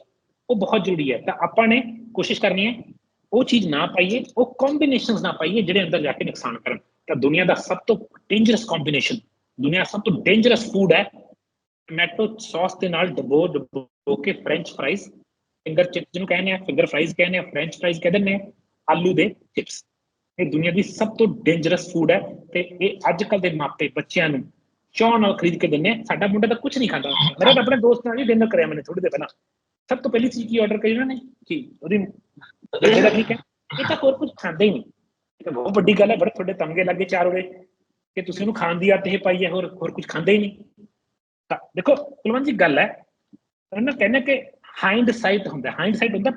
ਉਹ ਬਹੁਤ ਜ਼ਰੂਰੀ ਹੈ। ਤਾਂ ਆਪਾਂ ਨੇ ਕੋਸ਼ਿਸ਼ ਕਰਨੀ ਹੈ, ਉਹ ਚੀਜ਼ ਨਾ ਪਾਈਏ, ਉਹ ਕੰਬੀਨੇਸ਼ਨਸ ਨਾ ਪਾਈਏ, ਜਿਹੜੇ ਅੰਦਰ ਜਾ ਕੇ ਨੁਕਸਾਨ ਕਰਨ। ਤਾਂ ਦੁਨੀਆ ਦਾ ਸਭ ਤੋਂ ਡੇਂਜਰਸ ਕੰਬੀਨੇਸ਼ਨ ਦੁਨੀਆ ਸਭ ਤੋਂ ਡੇਂਜਰਸ ਫੂਡ ਹੈ ਟੋਮੈਟੋ ਸੌਸ ਦੇ ਨਾਲ ਡਬੋ ਡਬੋ ਕੇ ਫ੍ਰੈਂਚ ਫ੍ਰਾਈਜ਼ ਫਿੰਗਰ ਚਿਪਸ ਜਿਹਨੂੰ ਕਹਿੰਦੇ ਆ ਫਿੰਗਰ ਫ੍ਰਾਈਜ਼ ਕਹਿੰਦੇ ਆ ਫ੍ਰੈਂਚ ਫ੍ਰਾਈਜ਼ ਕਹਿੰਦੇ ਨੇ ਆਲੂ ਦੇ ਚਿਪਸ ਇਹ ਦੁਨੀਆ ਦੀ ਸਭ ਤੋਂ ਡੇਂਜਰਸ ਫੂਡ ਹੈ ਤੇ ਇਹ ਅੱਜ ਕੱਲ ਦੇ ਮਾਪੇ, ਬੱਚਿਆਂ ਨੂੰ ਚਾਹ ਨਾਲ ਖਰੀਦ ਕੇ ਦਿੰਦੇ ਆ। ਸਾਡਾ ਮੁੰਡਾ ਤਾਂ ਕੁਝ ਨਹੀਂ ਖਾਂਦਾ। ਮੇਰਾ ਤਾਂ ਆਪਣੇ ਦੋਸਤ ਨਾਲ ਹੀ ਡਿਨਰ ਕਰਿਆ ਮੈਨੇ ਥੋੜੀ ਦੇਰ ਪਹਿਲਾਂ। ਸਭ ਤੋਂ ਪਹਿਲੀ ਚੀਜ਼ ਕੀ ਆਰਡਰ ਕਰੀ ਉਹਨਾਂ ਨੇ? ਕੀ? ਉਹਦੀ ਇਹਦਾ ਠੀਕ ਹੈ ਇਹ ਤਾਂ ਹੋਰ ਕੁਝ ਖਾਂਦੇ ਹੀ ਨਹੀਂ। ਇਹ ਤਾਂ ਬਹੁਤ ਵੱਡੀ ਗੱਲ ਹੈ, ਬੜੇ ਤੁਹਾਡੇ ਤਮਗੇ ਲੱਗੇ ਚਾਰ ਉਰੇ ਕਿ ਤੁਸੀਂ ਉਹਨੂੰ ਖਾਣ ਦੀ ਆਦਤ ਇਹ ਪਾਈ ਹੈ, ਹੋਰ ਹੋਰ ਕੁਝ ਖਾਂਦੇ ਹੀ ਨਹੀਂ। ਤਾਂ ਦੇਖੋ ਕੁਲਵੰਤ ਜੀ ਗੱਲ ਹੈ ਉਹਨਾਂ ਕਹਿੰਦੇ ਕਿ ਹਾਈਂਡ ਸਾਈਟ ਹੁੰਦਾ ਹਾਈਂਡ ਸਾਈਟ ਹੁੰਦਾ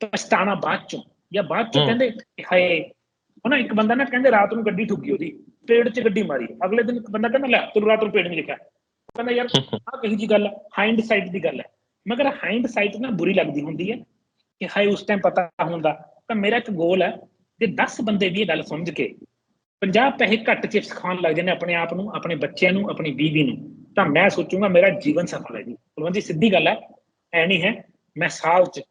ਪਛਤਾਣਾ ਬਾਅਦ ਚੋਂ ਜਾਂ ਬਾਅਦ ਚੋਂ। ਕਹਿੰਦੇ ਹਾਏ ਉਹ ਨਾ ਇੱਕ ਬੰਦਾ ਨਾ ਕਹਿੰਦੇ ਰਾਤ ਨੂੰ ਗੱਡੀ ਠੁੱਗੀ ਉਹਦੀ ਪੇੜ 'ਚ ਗੱਡੀ ਮਾਰੀ। ਅਗਲੇ ਦਿਨ ਇੱਕ ਬੰਦਾ ਕਹਿੰਦਾ ਲੈ ਤੂੰ ਰਾਤ ਨੂੰ ਪੇੜ ਨਹੀਂ ਲਿਖਿਆ। ਕਹਿੰਦਾ ਯਾਰ ਆਹ ਕਹੀ ਜੀ ਗੱਲ ਹੈ? ਹਾਈਂਡ ਸਾਈਟ ਦੀ ਗੱਲ ਹੈ। ਮਗਰ ਹਾਈਂਡ ਸਾਈਟ ਨਾ ਬੁਰੀ ਲੱਗਦੀ ਹੁੰਦੀ ਹੈ ਕਿ ਹਾਏ ਉਸ ਟਾਈਮ ਪਤਾ ਹੁੰਦਾ। ਤਾਂ ਮੇਰਾ ਇੱਕ ਗੋਲ ਹੈ ਕਿ 10 ਬੰਦੇ ਵੀ ਇਹ ਗੱਲ ਸਮਝ ਕੇ 50 ਪੈਸੇ ਘੱਟ ਚਿਪਸ ਖਾਣ ਲੱਗ ਜਾਂਦੇ ਆਪਣੇ ਆਪ ਨੂੰ ਆਪਣੇ ਬੱਚਿਆਂ ਨੂੰ ਆਪਣੀ ਬੀਵੀ ਨੂੰ। ਤਾਂ ਮੈਂ ਸੋਚੂਗਾ ਮੇਰਾ ਜੀਵਨ ਸਫਲ ਹੈ ਜੀ। ਕੁਲਵੰਤ ਜੀ, ਸਿੱਧੀ ਗੱਲ ਹੈ, ਐ ਨਹੀਂ ਹੈ, ਮੈਂ ਸਾਲ 'ਚ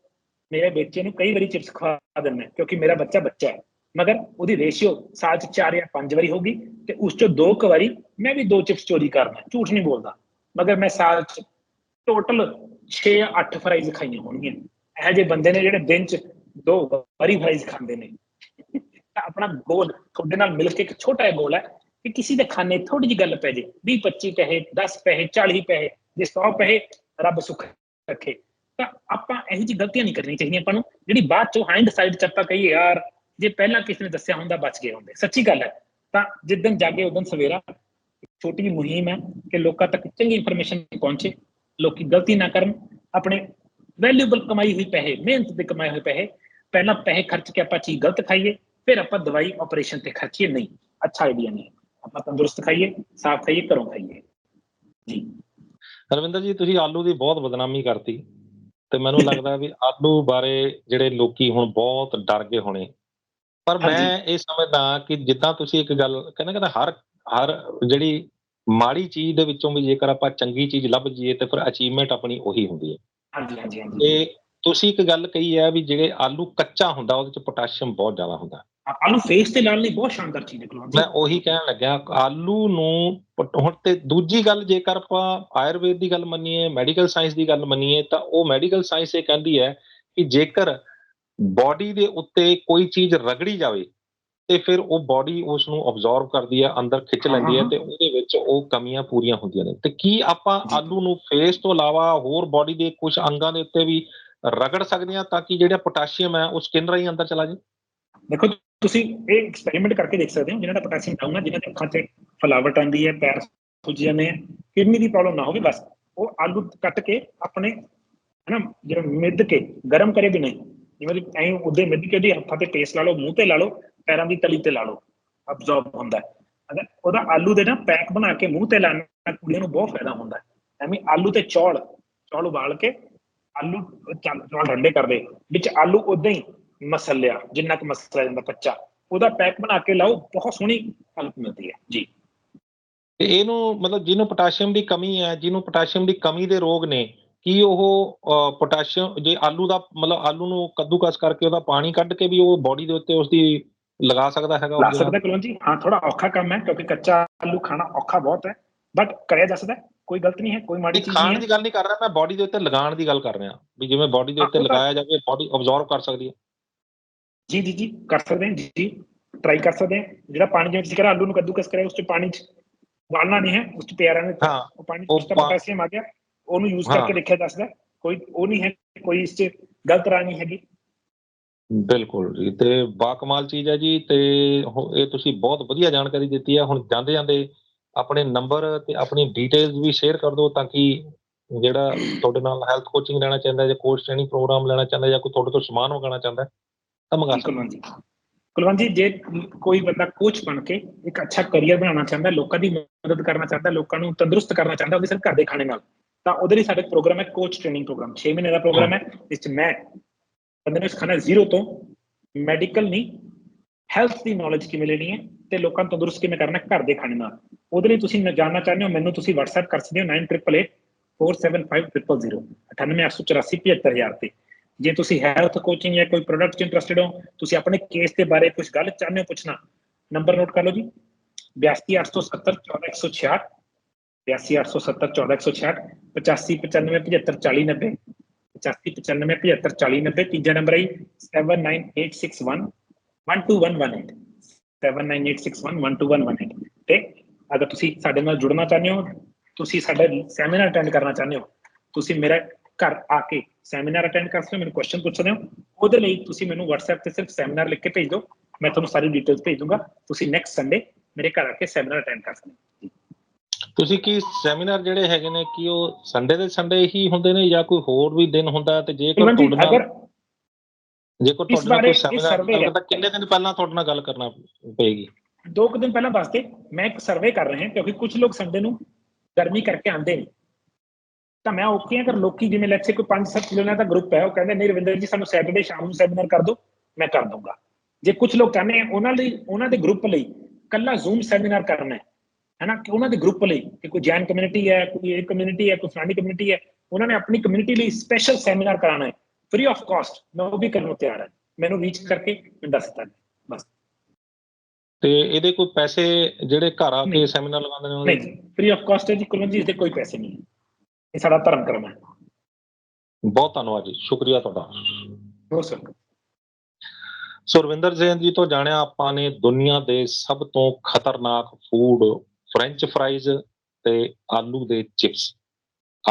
ਮੇਰੇ ਬੱਚੇ ਨੂੰ ਕਈ ਵਾਰੀ ਚਿਪਸ ਖਵਾ ਦਿੰਦਾ ਕਿਉਂਕਿ ਮੇਰਾ ਬੱਚਾ ਬੱਚਾ ਹੈ। ਮਗਰ ਉਹਦੀ ਰੇਸ਼ੀਓ ਸਾਲ 'ਚ 4 ਜਾਂ 5 ਵਾਰੀ ਹੋਗੀ ਤੇ ਉਸ 'ਚੋਂ ਦੋ ਕੁ ਵਾਰੀ ਮੈਂ ਵੀ ਦੋ ਚਿਪਸ ਚੋਰੀ ਕਰਦਾ ਝੂਠ ਨਹੀਂ ਬੋਲਦਾ। ਮਗਰ ਮੈਂ ਸਾਲ 'ਚ ਟੋਟਲ 6 ਜਾਂ 8 ਫਰਾਈਜ਼ ਖਾਈਆਂ ਹੋਣਗੀਆਂ। ਇਹੋ ਜਿਹੇ ਬੰਦੇ ਨੇ ਜਿਹੜੇ ਦਿਨ 'ਚ ਦੋ ਵਾਰੀ ਫਰਾਈਜ਼ ਖਾਂਦੇ ਨੇ। ਆਪਣਾ ਗੋਲ ਤੁਹਾਡੇ ਨਾਲ ਮਿਲ ਕੇ ਇੱਕ ਛੋਟਾ ਜਿਹਾ ਗੋਲ ਹੈ ਕਿ ਕਿਸੇ ਦੇ ਖਾਨੇ ਥੋੜੀ ਜਿਹੀ ਗੱਲ ਪੈ ਜੇ 20 25 ਪੈਸੇ 10 ਪੈਸੇ 40 ਪੈਸੇ, ਜੇ 100 ਪੈਸੇ ਰੱਬ ਸੁੱਖ ਰੱਖੇ। ਤਾਂ ਆਪਾਂ ਇਹੋ ਜਿਹੀ ਗਲਤੀਆਂ ਨਹੀਂ ਕਰਨੀਆਂ ਚਾਹੀਦੀਆਂ ਆਪਾਂ ਨੂੰ। ਜਿਹੜੀ ਬਾਅਦ ਚੋਂ ਹਾਈਂਡ ਸਾਈਡ ਚ ਆਪਾਂ ਕਹੀਏ, ਯਾਰ, ਜੇ ਪਹਿਲਾਂ ਕਿਸੇ ਨੇ ਦੱਸਿਆ ਹੁੰਦਾ, ਬਚ ਗਏ ਹੁੰਦੇ। ਸੱਚੀ ਗੱਲ ਹੈ। ਤਾਂ ਜਿੱਦਨ ਜਾਗੇ ਉਦੋਂ ਸਵੇਰਾ ਛੋਟੀ ਜਿਹੀ ਮੁਹਿੰਮ ਹੈ ਕਿ ਲੋਕਾਂ ਤੱਕ ਚੰਗੀ ਇਨਫੋਰਮੇਸ਼ਨ ਪਹੁੰਚੇ, ਲੋਕੀ ਗਲਤੀ ਨਾ ਕਰਨ, ਆਪਣੇ ਵੈਲਿਊਬਲ ਕਮਾਈ ਹੋਈ ਪੈਸੇ, ਮਿਹਨਤ ਦੇ ਕਮਾਏ ਹੋਏ ਪੈਸੇ, ਪਹਿਲਾਂ ਪੈਸੇ ਖਰਚ ਕੇ ਆਪਾਂ ਚੀਜ਼ ਗਲਤ ਖਾਈਏ, ਫਿਰ ਆਪਾਂ ਦਵਾਈ ਆਪਰੇਸ਼ਨ ਤੇ ਖਰਚੀਏ, ਨਹੀਂ। ਅੱਛਾ ਆਈਡੀਆ ਨਹੀਂ ਆਪਾਂ ਤੰਦਰੁਸਤ ਖਾਈਏ ਸਾਫ਼ ਖਾਈਏ ਘਰੋਂ ਖਾਈਏ। ਜੀ। ਰਵਿੰਦਰ ਜੀ ਤੁਸੀਂ ਆਲੂ ਦੀ ਬਹੁਤ ਬਦਨਾਮੀ ਕਰਤੀ ਤੇ ਮੈਨੂੰ ਲੱਗਦਾ ਵੀ ਆਲੂ ਬਾਰੇ ਜਿਹੜੇ ਲੋਕੀ ਹੁਣ ਬਹੁਤ ਡਰ ਗਏ ਹੋਣੇ। ਪਰ ਮੈਂ ਇਹ ਸਮਝਦਾ ਕਿ ਜਿੱਦਾਂ ਤੁਸੀਂ ਇੱਕ ਗੱਲ ਕਹਿੰਦਾ ਕਹਿੰਦਾ ਹਰ ਹਰ ਜਿਹੜੀ ਮਾੜੀ ਚੀਜ਼ ਦੇ ਵਿੱਚੋਂ ਵੀ ਜੇਕਰ ਆਪਾਂ ਚੰਗੀ ਚੀਜ਼ ਲੱਭ ਜੀਏ ਤੇ ਫਿਰ ਅਚੀਵਮੈਂਟ ਆਪਣੀ ਉਹੀ ਹੁੰਦੀ ਹੈ। ਹਾਂਜੀ ਹਾਂਜੀ ਹਾਂਜੀ। ਤੇ ਤੁਸੀਂ ਇੱਕ ਗੱਲ ਕਹੀ ਹੈ ਵੀ ਜਿਹੜੇ ਆਲੂ ਕੱਚਾ ਹੁੰਦਾ ਉਹਦੇ ਚ ਪੋਟਾਸ਼ੀਅਮ ਬਹੁਤ ਜ਼ਿਆਦਾ ਹੁੰਦਾ। ਆਲੂ ਫੇਸ ਤੇ ਲਾਲ ਲਈ ਬਹੁਤ ਸ਼ਾਨਦਾਰ ਚੀਜ਼ ਹੈ ਕੁਲਵੰਤ ਮੈਂ ਉਹੀ ਕਹਿਣ ਲੱਗਿਆ ਆਲੂ ਨੂੰ ਹੁਣ ਤੇ ਦੂਜੀ ਗੱਲ ਜੇਕਰ ਆਪਾਂ ਆਯੁਰਵੇਦ ਦੀ ਗੱਲ ਮੰਨੀਏ ਮੈਡੀਕਲ ਸਾਇੰਸ ਦੀ ਗੱਲ ਮੰਨੀਏ ਤਾਂ ਉਹ ਮੈਡੀਕਲ ਸਾਇੰਸ ਇਹ ਕਹਿੰਦੀ ਹੈ ਕਿ ਜੇਕਰ ਬਾਡੀ ਦੇ ਉੱਤੇ ਕੋਈ ਚੀਜ਼ ਰਗੜੀ ਜਾਵੇ ਤੇ ਫਿਰ ਉਹ ਬਾਡੀ ਉਸ ਨੂੰ ਅਬਜ਼ੌਰਬ ਕਰਦੀ ਹੈ ਅੰਦਰ ਖਿੱਚ ਲੈਂਦੀ ਹੈ। ਤੇ ਉਹਦੇ ਵਿੱਚ ਉਹ ਕਮੀਆਂ ਪੂਰੀਆਂ ਹੁੰਦੀਆਂ ਨੇ ਤੇ ਕੀ ਆਪਾਂ। ਆਲੂ ਨੂੰ ਫੇਸ ਤੋਂ ਇਲਾਵਾ ਹੋਰ ਬਾਡੀ ਦੇ ਕੁਝ ਅੰਗਾਂ ਦੇ ਉੱਤੇ ਵੀ ਰਗੜ ਸਕਦੇ ਹਾਂ ਤਾਂ ਕਿ ਜਿਹੜਾ ਪੋਟਾਸ਼ੀਅਮ ਹੈ ਉਹ ਸਕਿਨ ਰਾਹੀਂ ਅੰਦਰ ਚਲਾ ਜਾਏ ਦੇਖੋ, ਤੁਸੀਂ ਇਹ ਐਕਸਪੈਰੀਮੈਂਟ ਕਰਕੇ ਦੇਖ ਸਕਦੇ ਹੋ ਜਿਹਨਾਂ ਦਾ ਪੋਟਾਸ਼ੀਅਮ ਡਾਊਨ ਹੈ ਜਿਨ੍ਹਾਂ ਦੇ ਅੱਖਾਂ 'ਚ ਫਲਾਵਟ ਆਉਂਦੀ ਹੈ, ਪੈਰ ਸੁੱਜ ਜਾਂਦੇ ਆ, ਕਿਡਨੀ ਦੀ ਪ੍ਰੋਬਲਮ ਨਾ ਹੋਵੇ, ਬਸ ਉਹ ਆਲੂ ਕੱਟ ਕੇ ਆਪਣੇ, ਹਨਾ ਜਿਹੜਾ ਮਿੱਧ ਕੇ, ਗਰਮ ਕਰੇ ਵੀ ਨਹੀਂ ਜਿਵੇਂ ਐਂ ਉਹਦੇ ਮਿੱਧ ਕੇ ਉਹਦੀ ਹੱਥਾਂ ਤੇ ਟੇਸਟ ਲਾ ਲਓ, ਮੂੰਹ ਤੇ ਲਾ ਲਓ, ਪੈਰਾਂ ਦੀ ਤਲੀ ਤੇ ਲਾ ਲਓ ਅਬਜ਼ੌਰਬ ਹੁੰਦਾ ਹੈ। ਉਹਦਾ ਆਲੂ ਦੇ ਨਾ ਪੈਕ ਬਣਾ ਕੇ ਮੂੰਹ ਤੇ ਲਾਉਣ ਨਾਲ ਕੁੜੀਆਂ ਨੂੰ ਬਹੁਤ ਫਾਇਦਾ ਹੁੰਦਾ ਹੈ। ਐਵੇਂ ਆਲੂ ਤੇ ਚੌਲ ਚੌਲ ਉਬਾਲ ਕੇ ਆਲੂ ਚੌਲ ਚੌਲ ਠੰਡੇ ਕਰਦੇ ਵਿੱਚ ਆਲੂ ਉਦਾਂ ਹੀ ਮਸਲ ਲਿਆ ਜਿੰਨਾ ਕੁ ਮਸਲਾ ਜਾਂਦਾ ਕੱਚਾ। ਉਹਦਾ ਪੈਕ ਬਣਾ ਕੇ ਲਾਓ ਬਹੁਤ ਸੋਹਣੀ ਹਲਕ ਮਿਲਦੀ ਹੈ। ਜੀ। ਤੇ ਇਹਨੂੰ ਮਤਲਬ ਜਿਹਨੂੰ ਪੋਟਾਸ਼ੀਅਮ ਦੀ ਕਮੀ ਹੈ ਜਿਹਨੂੰ ਪੋਟਾਸ਼ੀਅਮ ਦੀ ਕਮੀ ਦੇ ਰੋਗ ਨੇ ਕੀ ਉਹ ਪੋਟਾਸ਼ੀਅਮ ਜੇ ਆਲੂ ਦਾ ਮਤਲਬ ਆਲੂ ਨੂੰ ਕੱਦੂਕਸ ਕਰਕੇ ਉਹਦਾ ਪਾਣੀ ਕੱਢ ਕੇ ਵੀ ਉਹ ਬਾਡੀ ਦੇ ਉੱਤੇ ਉਸਦੀ ਲਗਾ ਸਕਦਾ ਹੈਗਾ ਲਾ ਉਹਦੇ ਨਾਲ? ਸਕਦਾ ਕੁਲਵੰਤ ਜੀ ਹਾਂ ਥੋੜਾ ਔਖਾ ਕੰਮ ਹੈ ਕਿਉਂਕਿ ਕੱਚਾ ਆਲੂ ਖਾਣਾ ਔਖਾ ਬਹੁਤ ਹੈ ਬਟ ਕਰਿਆ ਜਾ ਸਕਦਾ ਕੋਈ ਗਲਤ ਨਹੀਂ ਹੈ ਕੋਈ ਮਾੜੀ ਨਹੀਂ, ਚੀਜ਼ ਖਾਣ ਨਹੀਂ ਦੀ ਹੈ ਗੱਲ ਨਹੀਂ ਕਰ ਰਿਹਾ ਮੈਂ ਬਾਡੀ ਦੇ ਉੱਤੇ ਲਗਾਉਣ ਦੀ ਗੱਲ ਕਰ ਰਿਹਾ ਵੀ ਜਿਵੇਂ ਬਾਡੀ ਦੇ ਉੱਤੇ ਲਗਾਇਆ ਜਾਵੇ ਬਾਡੀ ਅਬਜ਼ੌਰਬ ਕਰ ਸਕਦੀ ਹੈ। ਜੀ ਜੀ ਜੀ ਕਰ ਸਕਦੇ ਹਾਂ ਜੀ ਟਰਾਈ ਕਰ ਸਕਦੇ ਹਾਂ ਜਿਹੜਾ ਪਾਣੀ ਜਿਵੇਂ ਤੁਸੀਂ ਆਲੂ ਨੂੰ ਕੱਦੂਕਸ ਕਰਿਆ ਉਸ ਚ ਪਾਣੀ ਚ ਉਬਾਲਣਾ ਨਹੀਂ ਹੈ ਉਸ ਚ ਪਿਆ ਰਹਿਣਾ ਹਾਂ ਉਹ ਪਾਣੀ ਉਸ ਦਾ ਪੋਟਾਸ਼ੀਅਮ ਆ ਗਿਆ ਉਹਨੂੰ ਯੂਜ਼। ਕਰਕੇ ਦੇਖਿਆ ਹੈ। ਕੋਈ ਉਹ ਨਹੀਂ ਹੈ ਕੋਈ ਇਸ ਚ ਗਲਤ ਰਾਹ ਨਹੀਂ ਹੈਗੀ ਬਿਲਕੁਲ ਜੀ ਤੇ ਬਾਕਮਾਲ ਚੀਜ਼ ਹੈ ਜੀ ਤੇ ਇਹ ਤੁਸੀਂ ਬਹੁਤ ਵਧੀਆ ਜਾਣਕਾਰੀ ਦਿੱਤੀ ਹੈ ਹੁਣ ਜਾਂਦੇ ਜਾਂਦੇ ਆਪਣੇ ਨੰਬਰ ਤੇ ਆਪਣੀ ਡਿਟੇਲਸ ਵੀ ਸ਼ੇਅਰ ਕਰ ਦਿਓ ਤਾਂ ਕਿ ਜਿਹੜਾ ਤੁਹਾਡੇ ਨਾਲ ਹੈਲਥ ਕੋਚਿੰਗ ਲੈਣਾ ਚਾਹੁੰਦਾ ਜਾਂ ਕੋਰਸ ਟ੍ਰੇਨਿੰਗ ਪ੍ਰੋਗਰਾਮ ਲੈਣਾ ਚਾਹੁੰਦਾ ਜਾਂ ਕੋਈ ਤੁਹਾਡੇ ਤੋਂ ਸਮਾਨ ਮੰਗਾਉਣਾ ਚਾਹੁੰਦਾ ਤਾਂ ਮੰਗਾ ਕੁਲਵੰਤ ਜੀ ਕੁਲਵੰਤ ਜੀ, ਜੇ ਕੋਈ ਬੰਦਾ ਕੋਚ ਬਣ ਕੇ ਇੱਕ ਅੱਛਾ ਕੈਰੀਅਰ ਬਣਾਉਣਾ ਚਾਹੁੰਦਾ, ਲੋਕਾਂ ਦੀ ਮਦਦ ਕਰਨਾ ਚਾਹੁੰਦਾ, ਲੋਕਾਂ ਨੂੰ ਤੰਦਰੁਸਤ ਕਰਨਾ ਚਾਹੁੰਦਾ, ਉਹਦੇ ਸਿਰਫ ਘਰ ਦੇ ਖਾਣੇ ਨਾਲ, ਤਾਂ ਉਹਦੇ ਲਈ ਸਾਡੇ ਪ੍ਰੋਗਰਾਮ ਹੈ ਕੋਚ ਟ੍ਰੇਨਿੰਗ ਪ੍ਰੋਗਰਾਮ 6 ਮਹੀਨੇ ਦਾ ਪ੍ਰੋਗਰਾਮ ਹੈ ਇਸ ਚ ਮੈਂ ਬੰਦੇ ਨੂੰ ਸਿਖਾਣਾ ਜ਼ੀਰੋ ਤੋਂ ਮੈਡੀਕਲ ਨਹੀਂ ਹੈਲਥ ਦੀ ਨੌਲੇਜ ਕਿਵੇਂ ਲੈਣੀ ਹੈ ਤੇ ਲੋਕਾਂ ਨੂੰ ਤੰਦਰੁਸਤ ਕਿਵੇਂ ਕਰਨਾ ਘਰ ਦੇ ਖਾਣੇ ਨਾਲ। ਉਹਦੇ ਲਈ ਤੁਸੀਂ ਨ- ਜਾਣਨਾ ਚਾਹੁੰਦੇ ਹੋ, ਮੈਨੂੰ ਤੁਸੀਂ WhatsApp ਕਰ ਸਕਦੇ ਹੋ 9888 475000 98884 ਤੇ। ਜੇ ਤੁਸੀਂ ਹੈਲਥ ਕੋਚਿੰਗ ਜਾਂ ਕੋਈ ਪ੍ਰੋਡਕਟ 'ਚ ਇੰਟਰਸਟਿਡ ਹੋ ਤੁਸੀਂ ਆਪਣੇ ਕੇਸ ਦੇ ਬਾਰੇ ਕੁਝ ਗੱਲ ਚਾਹੁੰਦੇ ਹੋ ਪੁੱਛਣਾ ਨੰਬਰ ਨੋਟ ਕਰ ਲਓ ਜੀ 82870 14166 82870 14166 8595 754090 8595 ਤੀਜਾ ਨੰਬਰ ਹੈ 79861 12118 79861 12118 ਤੇ ਅਗਰ ਤੁਸੀਂ ਸਾਡੇ ਨਾਲ ਜੁੜਨਾ ਚਾਹੁੰਦੇ ਹੋ ਤੁਸੀਂ ਸਾਡਾ ਸੈਮੀਨਾਰ ਅਟੈਂਡ ਕਰਨਾ ਚਾਹੁੰਦੇ ਹੋ ਤੁਸੀਂ ਮੇਰਾ ਘਰ ਆ ਕੇ ਸੈਮੀਨਾਰ ਅਟੈਂਡ ਕਰ ਸਕਦੇ ਹੋ ਮੈਨੂੰ ਕੁਐਸਚਨ ਪੁੱਛ ਸਕਦੇ ਹੋ ਉਹਦੇ ਲਈ ਤੁਸੀਂ ਮੈਨੂੰ WhatsApp ਤੇ ਸਿਰਫ ਸੈਮੀਨਾਰ ਲਿਖ ਕੇ ਭੇਜ ਦਿਓ ਮੈਂ ਤੁਹਾਨੂੰ ਸਾਰੀ ਡਿਟੇਲਸ ਭੇਜ ਦੂੰਗਾ ਤੁਸੀਂ ਨੈਕਸਟ ਸੰਡੇ ਮੇਰੇ ਘਰ ਆ ਕੇ ਸੈਮੀਨਾਰ ਅਟੈਂਡ ਕਰ ਸਕਦੇ ਹੋ। ਤੁਸੀਂ ਕੀ ਸੈਮੀਨਾਰ ਜਿਹੜੇ ਹੈਗੇ ਨੇ ਕੀ ਉਹ ਸੰਡੇ ਦੇ ਸੰਡੇ ਹੀ ਹੁੰਦੇ ਨੇ ਜਾਂ ਕੋਈ ਹੋਰ ਵੀ ਦਿਨ ਹੁੰਦਾ ਤੇ ਜੇ ਕੋਈ ਤੁਹਾਡੇ ਨਾਲ ਜੇ ਕੋਈ ਤੁਹਾਡੇ ਨਾਲ ਕੋਈ ਸੈਮੀਨਾਰ। ਤਾਂ ਕਿੰਨੇ ਦਿਨ ਪਹਿਲਾਂ ਤੁਹਾਡੇ ਨਾਲ ਗੱਲ ਕਰਨਾ ਪਏਗੀ? ਦੋ ਕੁ ਦਿਨ ਪਹਿਲਾਂ ਦੱਸਦੇ ਮੈਂ ਇੱਕ ਸਰਵੇ ਕਰ ਰਹੇ ਹਾਂ ਕਿਉਂਕਿ ਕੁਝ ਲੋਕ ਸੰਡੇ ਨੂੰ ਗਰਮੀ ਕਰਕੇ ਆਉਂਦੇ ਨਹੀਂ ਤਾਂ ਮੈਂ ਓਕੇ ਹਾਂ ਅਗਰ ਲੋਕੀ ਜਿਵੇਂ ਲੈਟਸ ਸੇ ਕੋਈ 5-7 ਕਿਲੋਮੀਟਰ ਦਾ ਗਰੁੱਪ ਹੈ ਉਹ ਕਹਿੰਦੇ ਨਹੀਂ ਰਵਿੰਦਰ ਜੀ ਸਾਨੂੰ ਸੈਟਰਡੇ ਸ਼ਾਮ ਨੂੰ ਸੈਮੀਨਾਰ ਕਰ ਦਿਓ ਮੈਂ ਕਰ ਦੂੰਗਾ ਜੇ ਕੁਝ ਲੋਕ ਕਹਿੰਦੇ ਆ ਉਹਨਾਂ ਲਈ ਉਹਨਾਂ ਦੇ ਗਰੁੱਪ ਲਈ ਕੱਲਾ ਜ਼ੂਮ ਸੈਮੀਨਾਰ ਕਰਨਾ ਹੈ। ਹੈਨਾ ਕਿ ਉਹਨਾਂ ਦੇ ਗਰੁੱਪ ਲਈ ਕਿ ਕੋਈ ਜੈਨ ਕਮਿਊਨਿਟੀ ਹੈ ਕੋਈ ਇਹ ਕਮਿਊਨਿਟੀ ਹੈ ਕੋਈ ਫਲਾਣੀ ਕਮਿਊਨਿਟੀ ਹੈ ਉਹਨਾਂ ਨੇ ਆਪਣੀ ਕਮਿਊਨਿਟੀ ਲਈ ਸਪੈਸ਼ਲ ਸੈਮੀਨਾਰ ਕਰਾਉਣਾ ਹੈ ਫ੍ਰੀ ਆਫ ਕਾਸਟ ਮੈਂ ਉਹ ਵੀ ਕਰਨ ਨੂੰ ਤਿਆਰ ਹਾਂ। ਮੈਨੂੰ ਰੀਚ ਕਰਕੇ ਮੈਨੂੰ ਦੱਸ ਦਿੱਤਾ। ਬਸ। ਤੇ ਇਹਦੇ ਕੋਈ ਪੈਸੇ ਜਿਹੜੇ ਘਰ ਆ ਕੇ। ਸੈਮੀਨਾਰ ਲਗਾਉਂਦੇ ਨੇ ਨਹੀਂ ਫ੍ਰੀ ਆਫ ਕਾਸਟ ਹੈ ਜੀ ਕੁਲਵੰਤ ਜੀ ਇਹਦੇ ਕੋਈ ਪੈਸੇ ਨਹੀਂ ਇਹ ਸਾਡਾ ਧਰਮ ਕਰਮ ਹੈ। ਬਹੁਤ ਧੰਨਵਾਦ ਜੀ ਸ਼ੁਕਰੀਆ ਤੁਹਾਡਾ। ਹੋ ਸਰ? ਸੁਰਵਿੰਦਰ ਸਿੰਘ ਜੀ ਤੋਂ ਜਾਣਿਆ ਆਪਾਂ ਨੇ ਦੁਨੀਆ ਦੇ ਸਭ ਤੋਂ ਖਤਰਨਾਕ ਫੂਡ ਫ੍ਰੈਂਚ ਫਰਾਈਜ਼ ਤੇ ਆਲੂ ਦੇ ਚਿਪਸ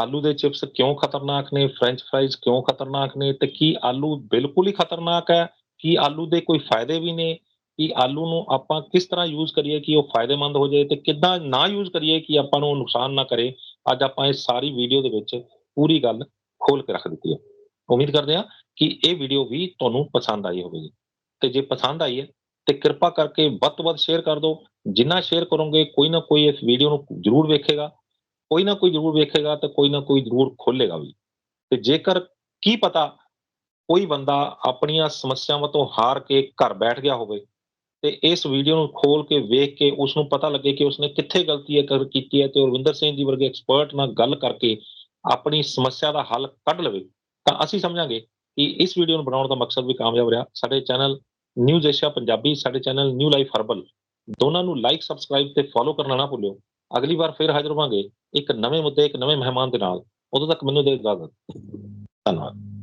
ਆਲੂ ਦੇ ਚਿਪਸ ਕਿਉਂ ਖਤਰਨਾਕ ਨੇ ਫ੍ਰੈਂਚ ਫਰਾਈਜ਼ ਕਿਉਂ ਖਤਰਨਾਕ ਨੇ ਤੇ ਕੀ ਆਲੂ ਬਿਲਕੁਲ ਹੀ ਖਤਰਨਾਕ ਹੈ? ਕੀ ਆਲੂ ਦੇ ਕੋਈ ਫਾਇਦੇ ਵੀ ਨੇ? ਕਿ ਆਲੂ ਨੂੰ ਆਪਾਂ ਕਿਸ ਤਰ੍ਹਾਂ ਯੂਜ਼ ਕਰੀਏ ਕਿ ਉਹ ਫਾਇਦੇਮੰਦ ਹੋ ਜਾਏ ਤੇ ਕਿੱਦਾਂ ਨਾ ਯੂਜ਼ ਕਰੀਏ ਕਿ ਆਪਾਂ ਨੂੰ ਨੁਕਸਾਨ ਨਾ ਕਰੇ? ਅੱਜ ਆਪਾਂ ਇਹ ਸਾਰੀ ਵੀਡੀਓ ਦੇ ਵਿੱਚ ਪੂਰੀ ਗੱਲ ਖੋਲ ਕੇ ਰੱਖ ਦਿੱਤੀ ਹੈ। ਉਮੀਦ ਕਰਦੇ ਹਾਂ ਕਿ ਇਹ ਵੀਡੀਓ ਵੀ ਤੁਹਾਨੂੰ ਪਸੰਦ ਆਈ ਹੋਵੇਗੀ। ਤੇ ਜੇ ਪਸੰਦ ਆਈ ਹੈ, ਤੇ ਕਿਰਪਾ ਕਰਕੇ ਵੱਧ ਤੋਂ ਵੱਧ ਸ਼ੇਅਰ ਕਰ ਦਿਓ। ਜਿੰਨਾ ਸ਼ੇਅਰ ਕਰੋਗੇ, ਕੋਈ ਨਾ ਕੋਈ ਇਸ ਵੀਡੀਓ ਨੂੰ ਜ਼ਰੂਰ ਵੇਖੇਗਾ। ਕੋਈ ਨਾ ਕੋਈ ਜ਼ਰੂਰ ਵੇਖੇਗਾ ਤੇ ਕੋਈ ਨਾ ਕੋਈ ਜ਼ਰੂਰ ਖੋਲੇਗਾ ਵੀ। ਤੇ ਜੇਕਰ ਕੀ ਪਤਾ ਕੋਈ ਬੰਦਾ ਆਪਣੀਆਂ ਸਮੱਸਿਆਵਾਂ ਤੋਂ ਹਾਰ ਕੇ ਘਰ ਬੈਠ ਗਿਆ ਹੋਵੇ ਤੇ ਇਸ ਵੀਡੀਓ ਨੂੰ ਖੋਲ ਕੇ ਵੇਖ ਕੇ ਉਸ ਨੂੰ ਪਤਾ ਲੱਗੇ ਕਿ ਉਸਨੇ ਕਿੱਥੇ ਗਲਤੀ ਹੈ ਕਰ ਕੀਤੀ ਹੈ ਤੇ ਰਵਿੰਦਰ ਸਿੰਘ ਜੀ ਵਰਗੇ ਐਕਸਪਰਟ ਨਾਲ ਗੱਲ ਕਰਕੇ ਆਪਣੀ ਸਮੱਸਿਆ ਦਾ ਹੱਲ ਕੱਢ ਲਵੇ। ਤਾਂ ਅਸੀਂ ਸਮਝਾਂਗੇ ਕਿ ਇਸ ਵੀਡੀਓ ਨੂੰ ਬਣਾਉਣ ਦਾ ਮਕਸਦ ਵੀ ਕਾਮਯਾਬ ਰਿਹਾ। ਸਾਡੇ ਚੈਨਲ ਨਿਊਜ਼ ਏਸ਼ੀਆ ਪੰਜਾਬੀ, ਸਾਡੇ ਚੈਨਲ ਨਿਊ ਲਾਈਫ ਹਰਬਲ ਦੋਨਾਂ ਨੂੰ ਲਾਈਕ ਸਬਸਕ੍ਰਾਈਬ ਤੇ ਫੋਲੋ ਕਰਨਾ ਨਾ ਭੁੱਲਿਓ। ਅਗਲੀ ਵਾਰ ਫਿਰ ਹਾਜ਼ਰ ਹੋਵਾਂਗੇ ਇੱਕ ਨਵੇਂ ਮੁੱਦੇ, ਇੱਕ ਨਵੇਂ ਮਹਿਮਾਨ ਦੇ ਨਾਲ। ਉਦੋਂ ਤੱਕ ਮੈਨੂੰ ਦੇ ਇਜਾਜ਼ਤ। ਧੰਨਵਾਦ।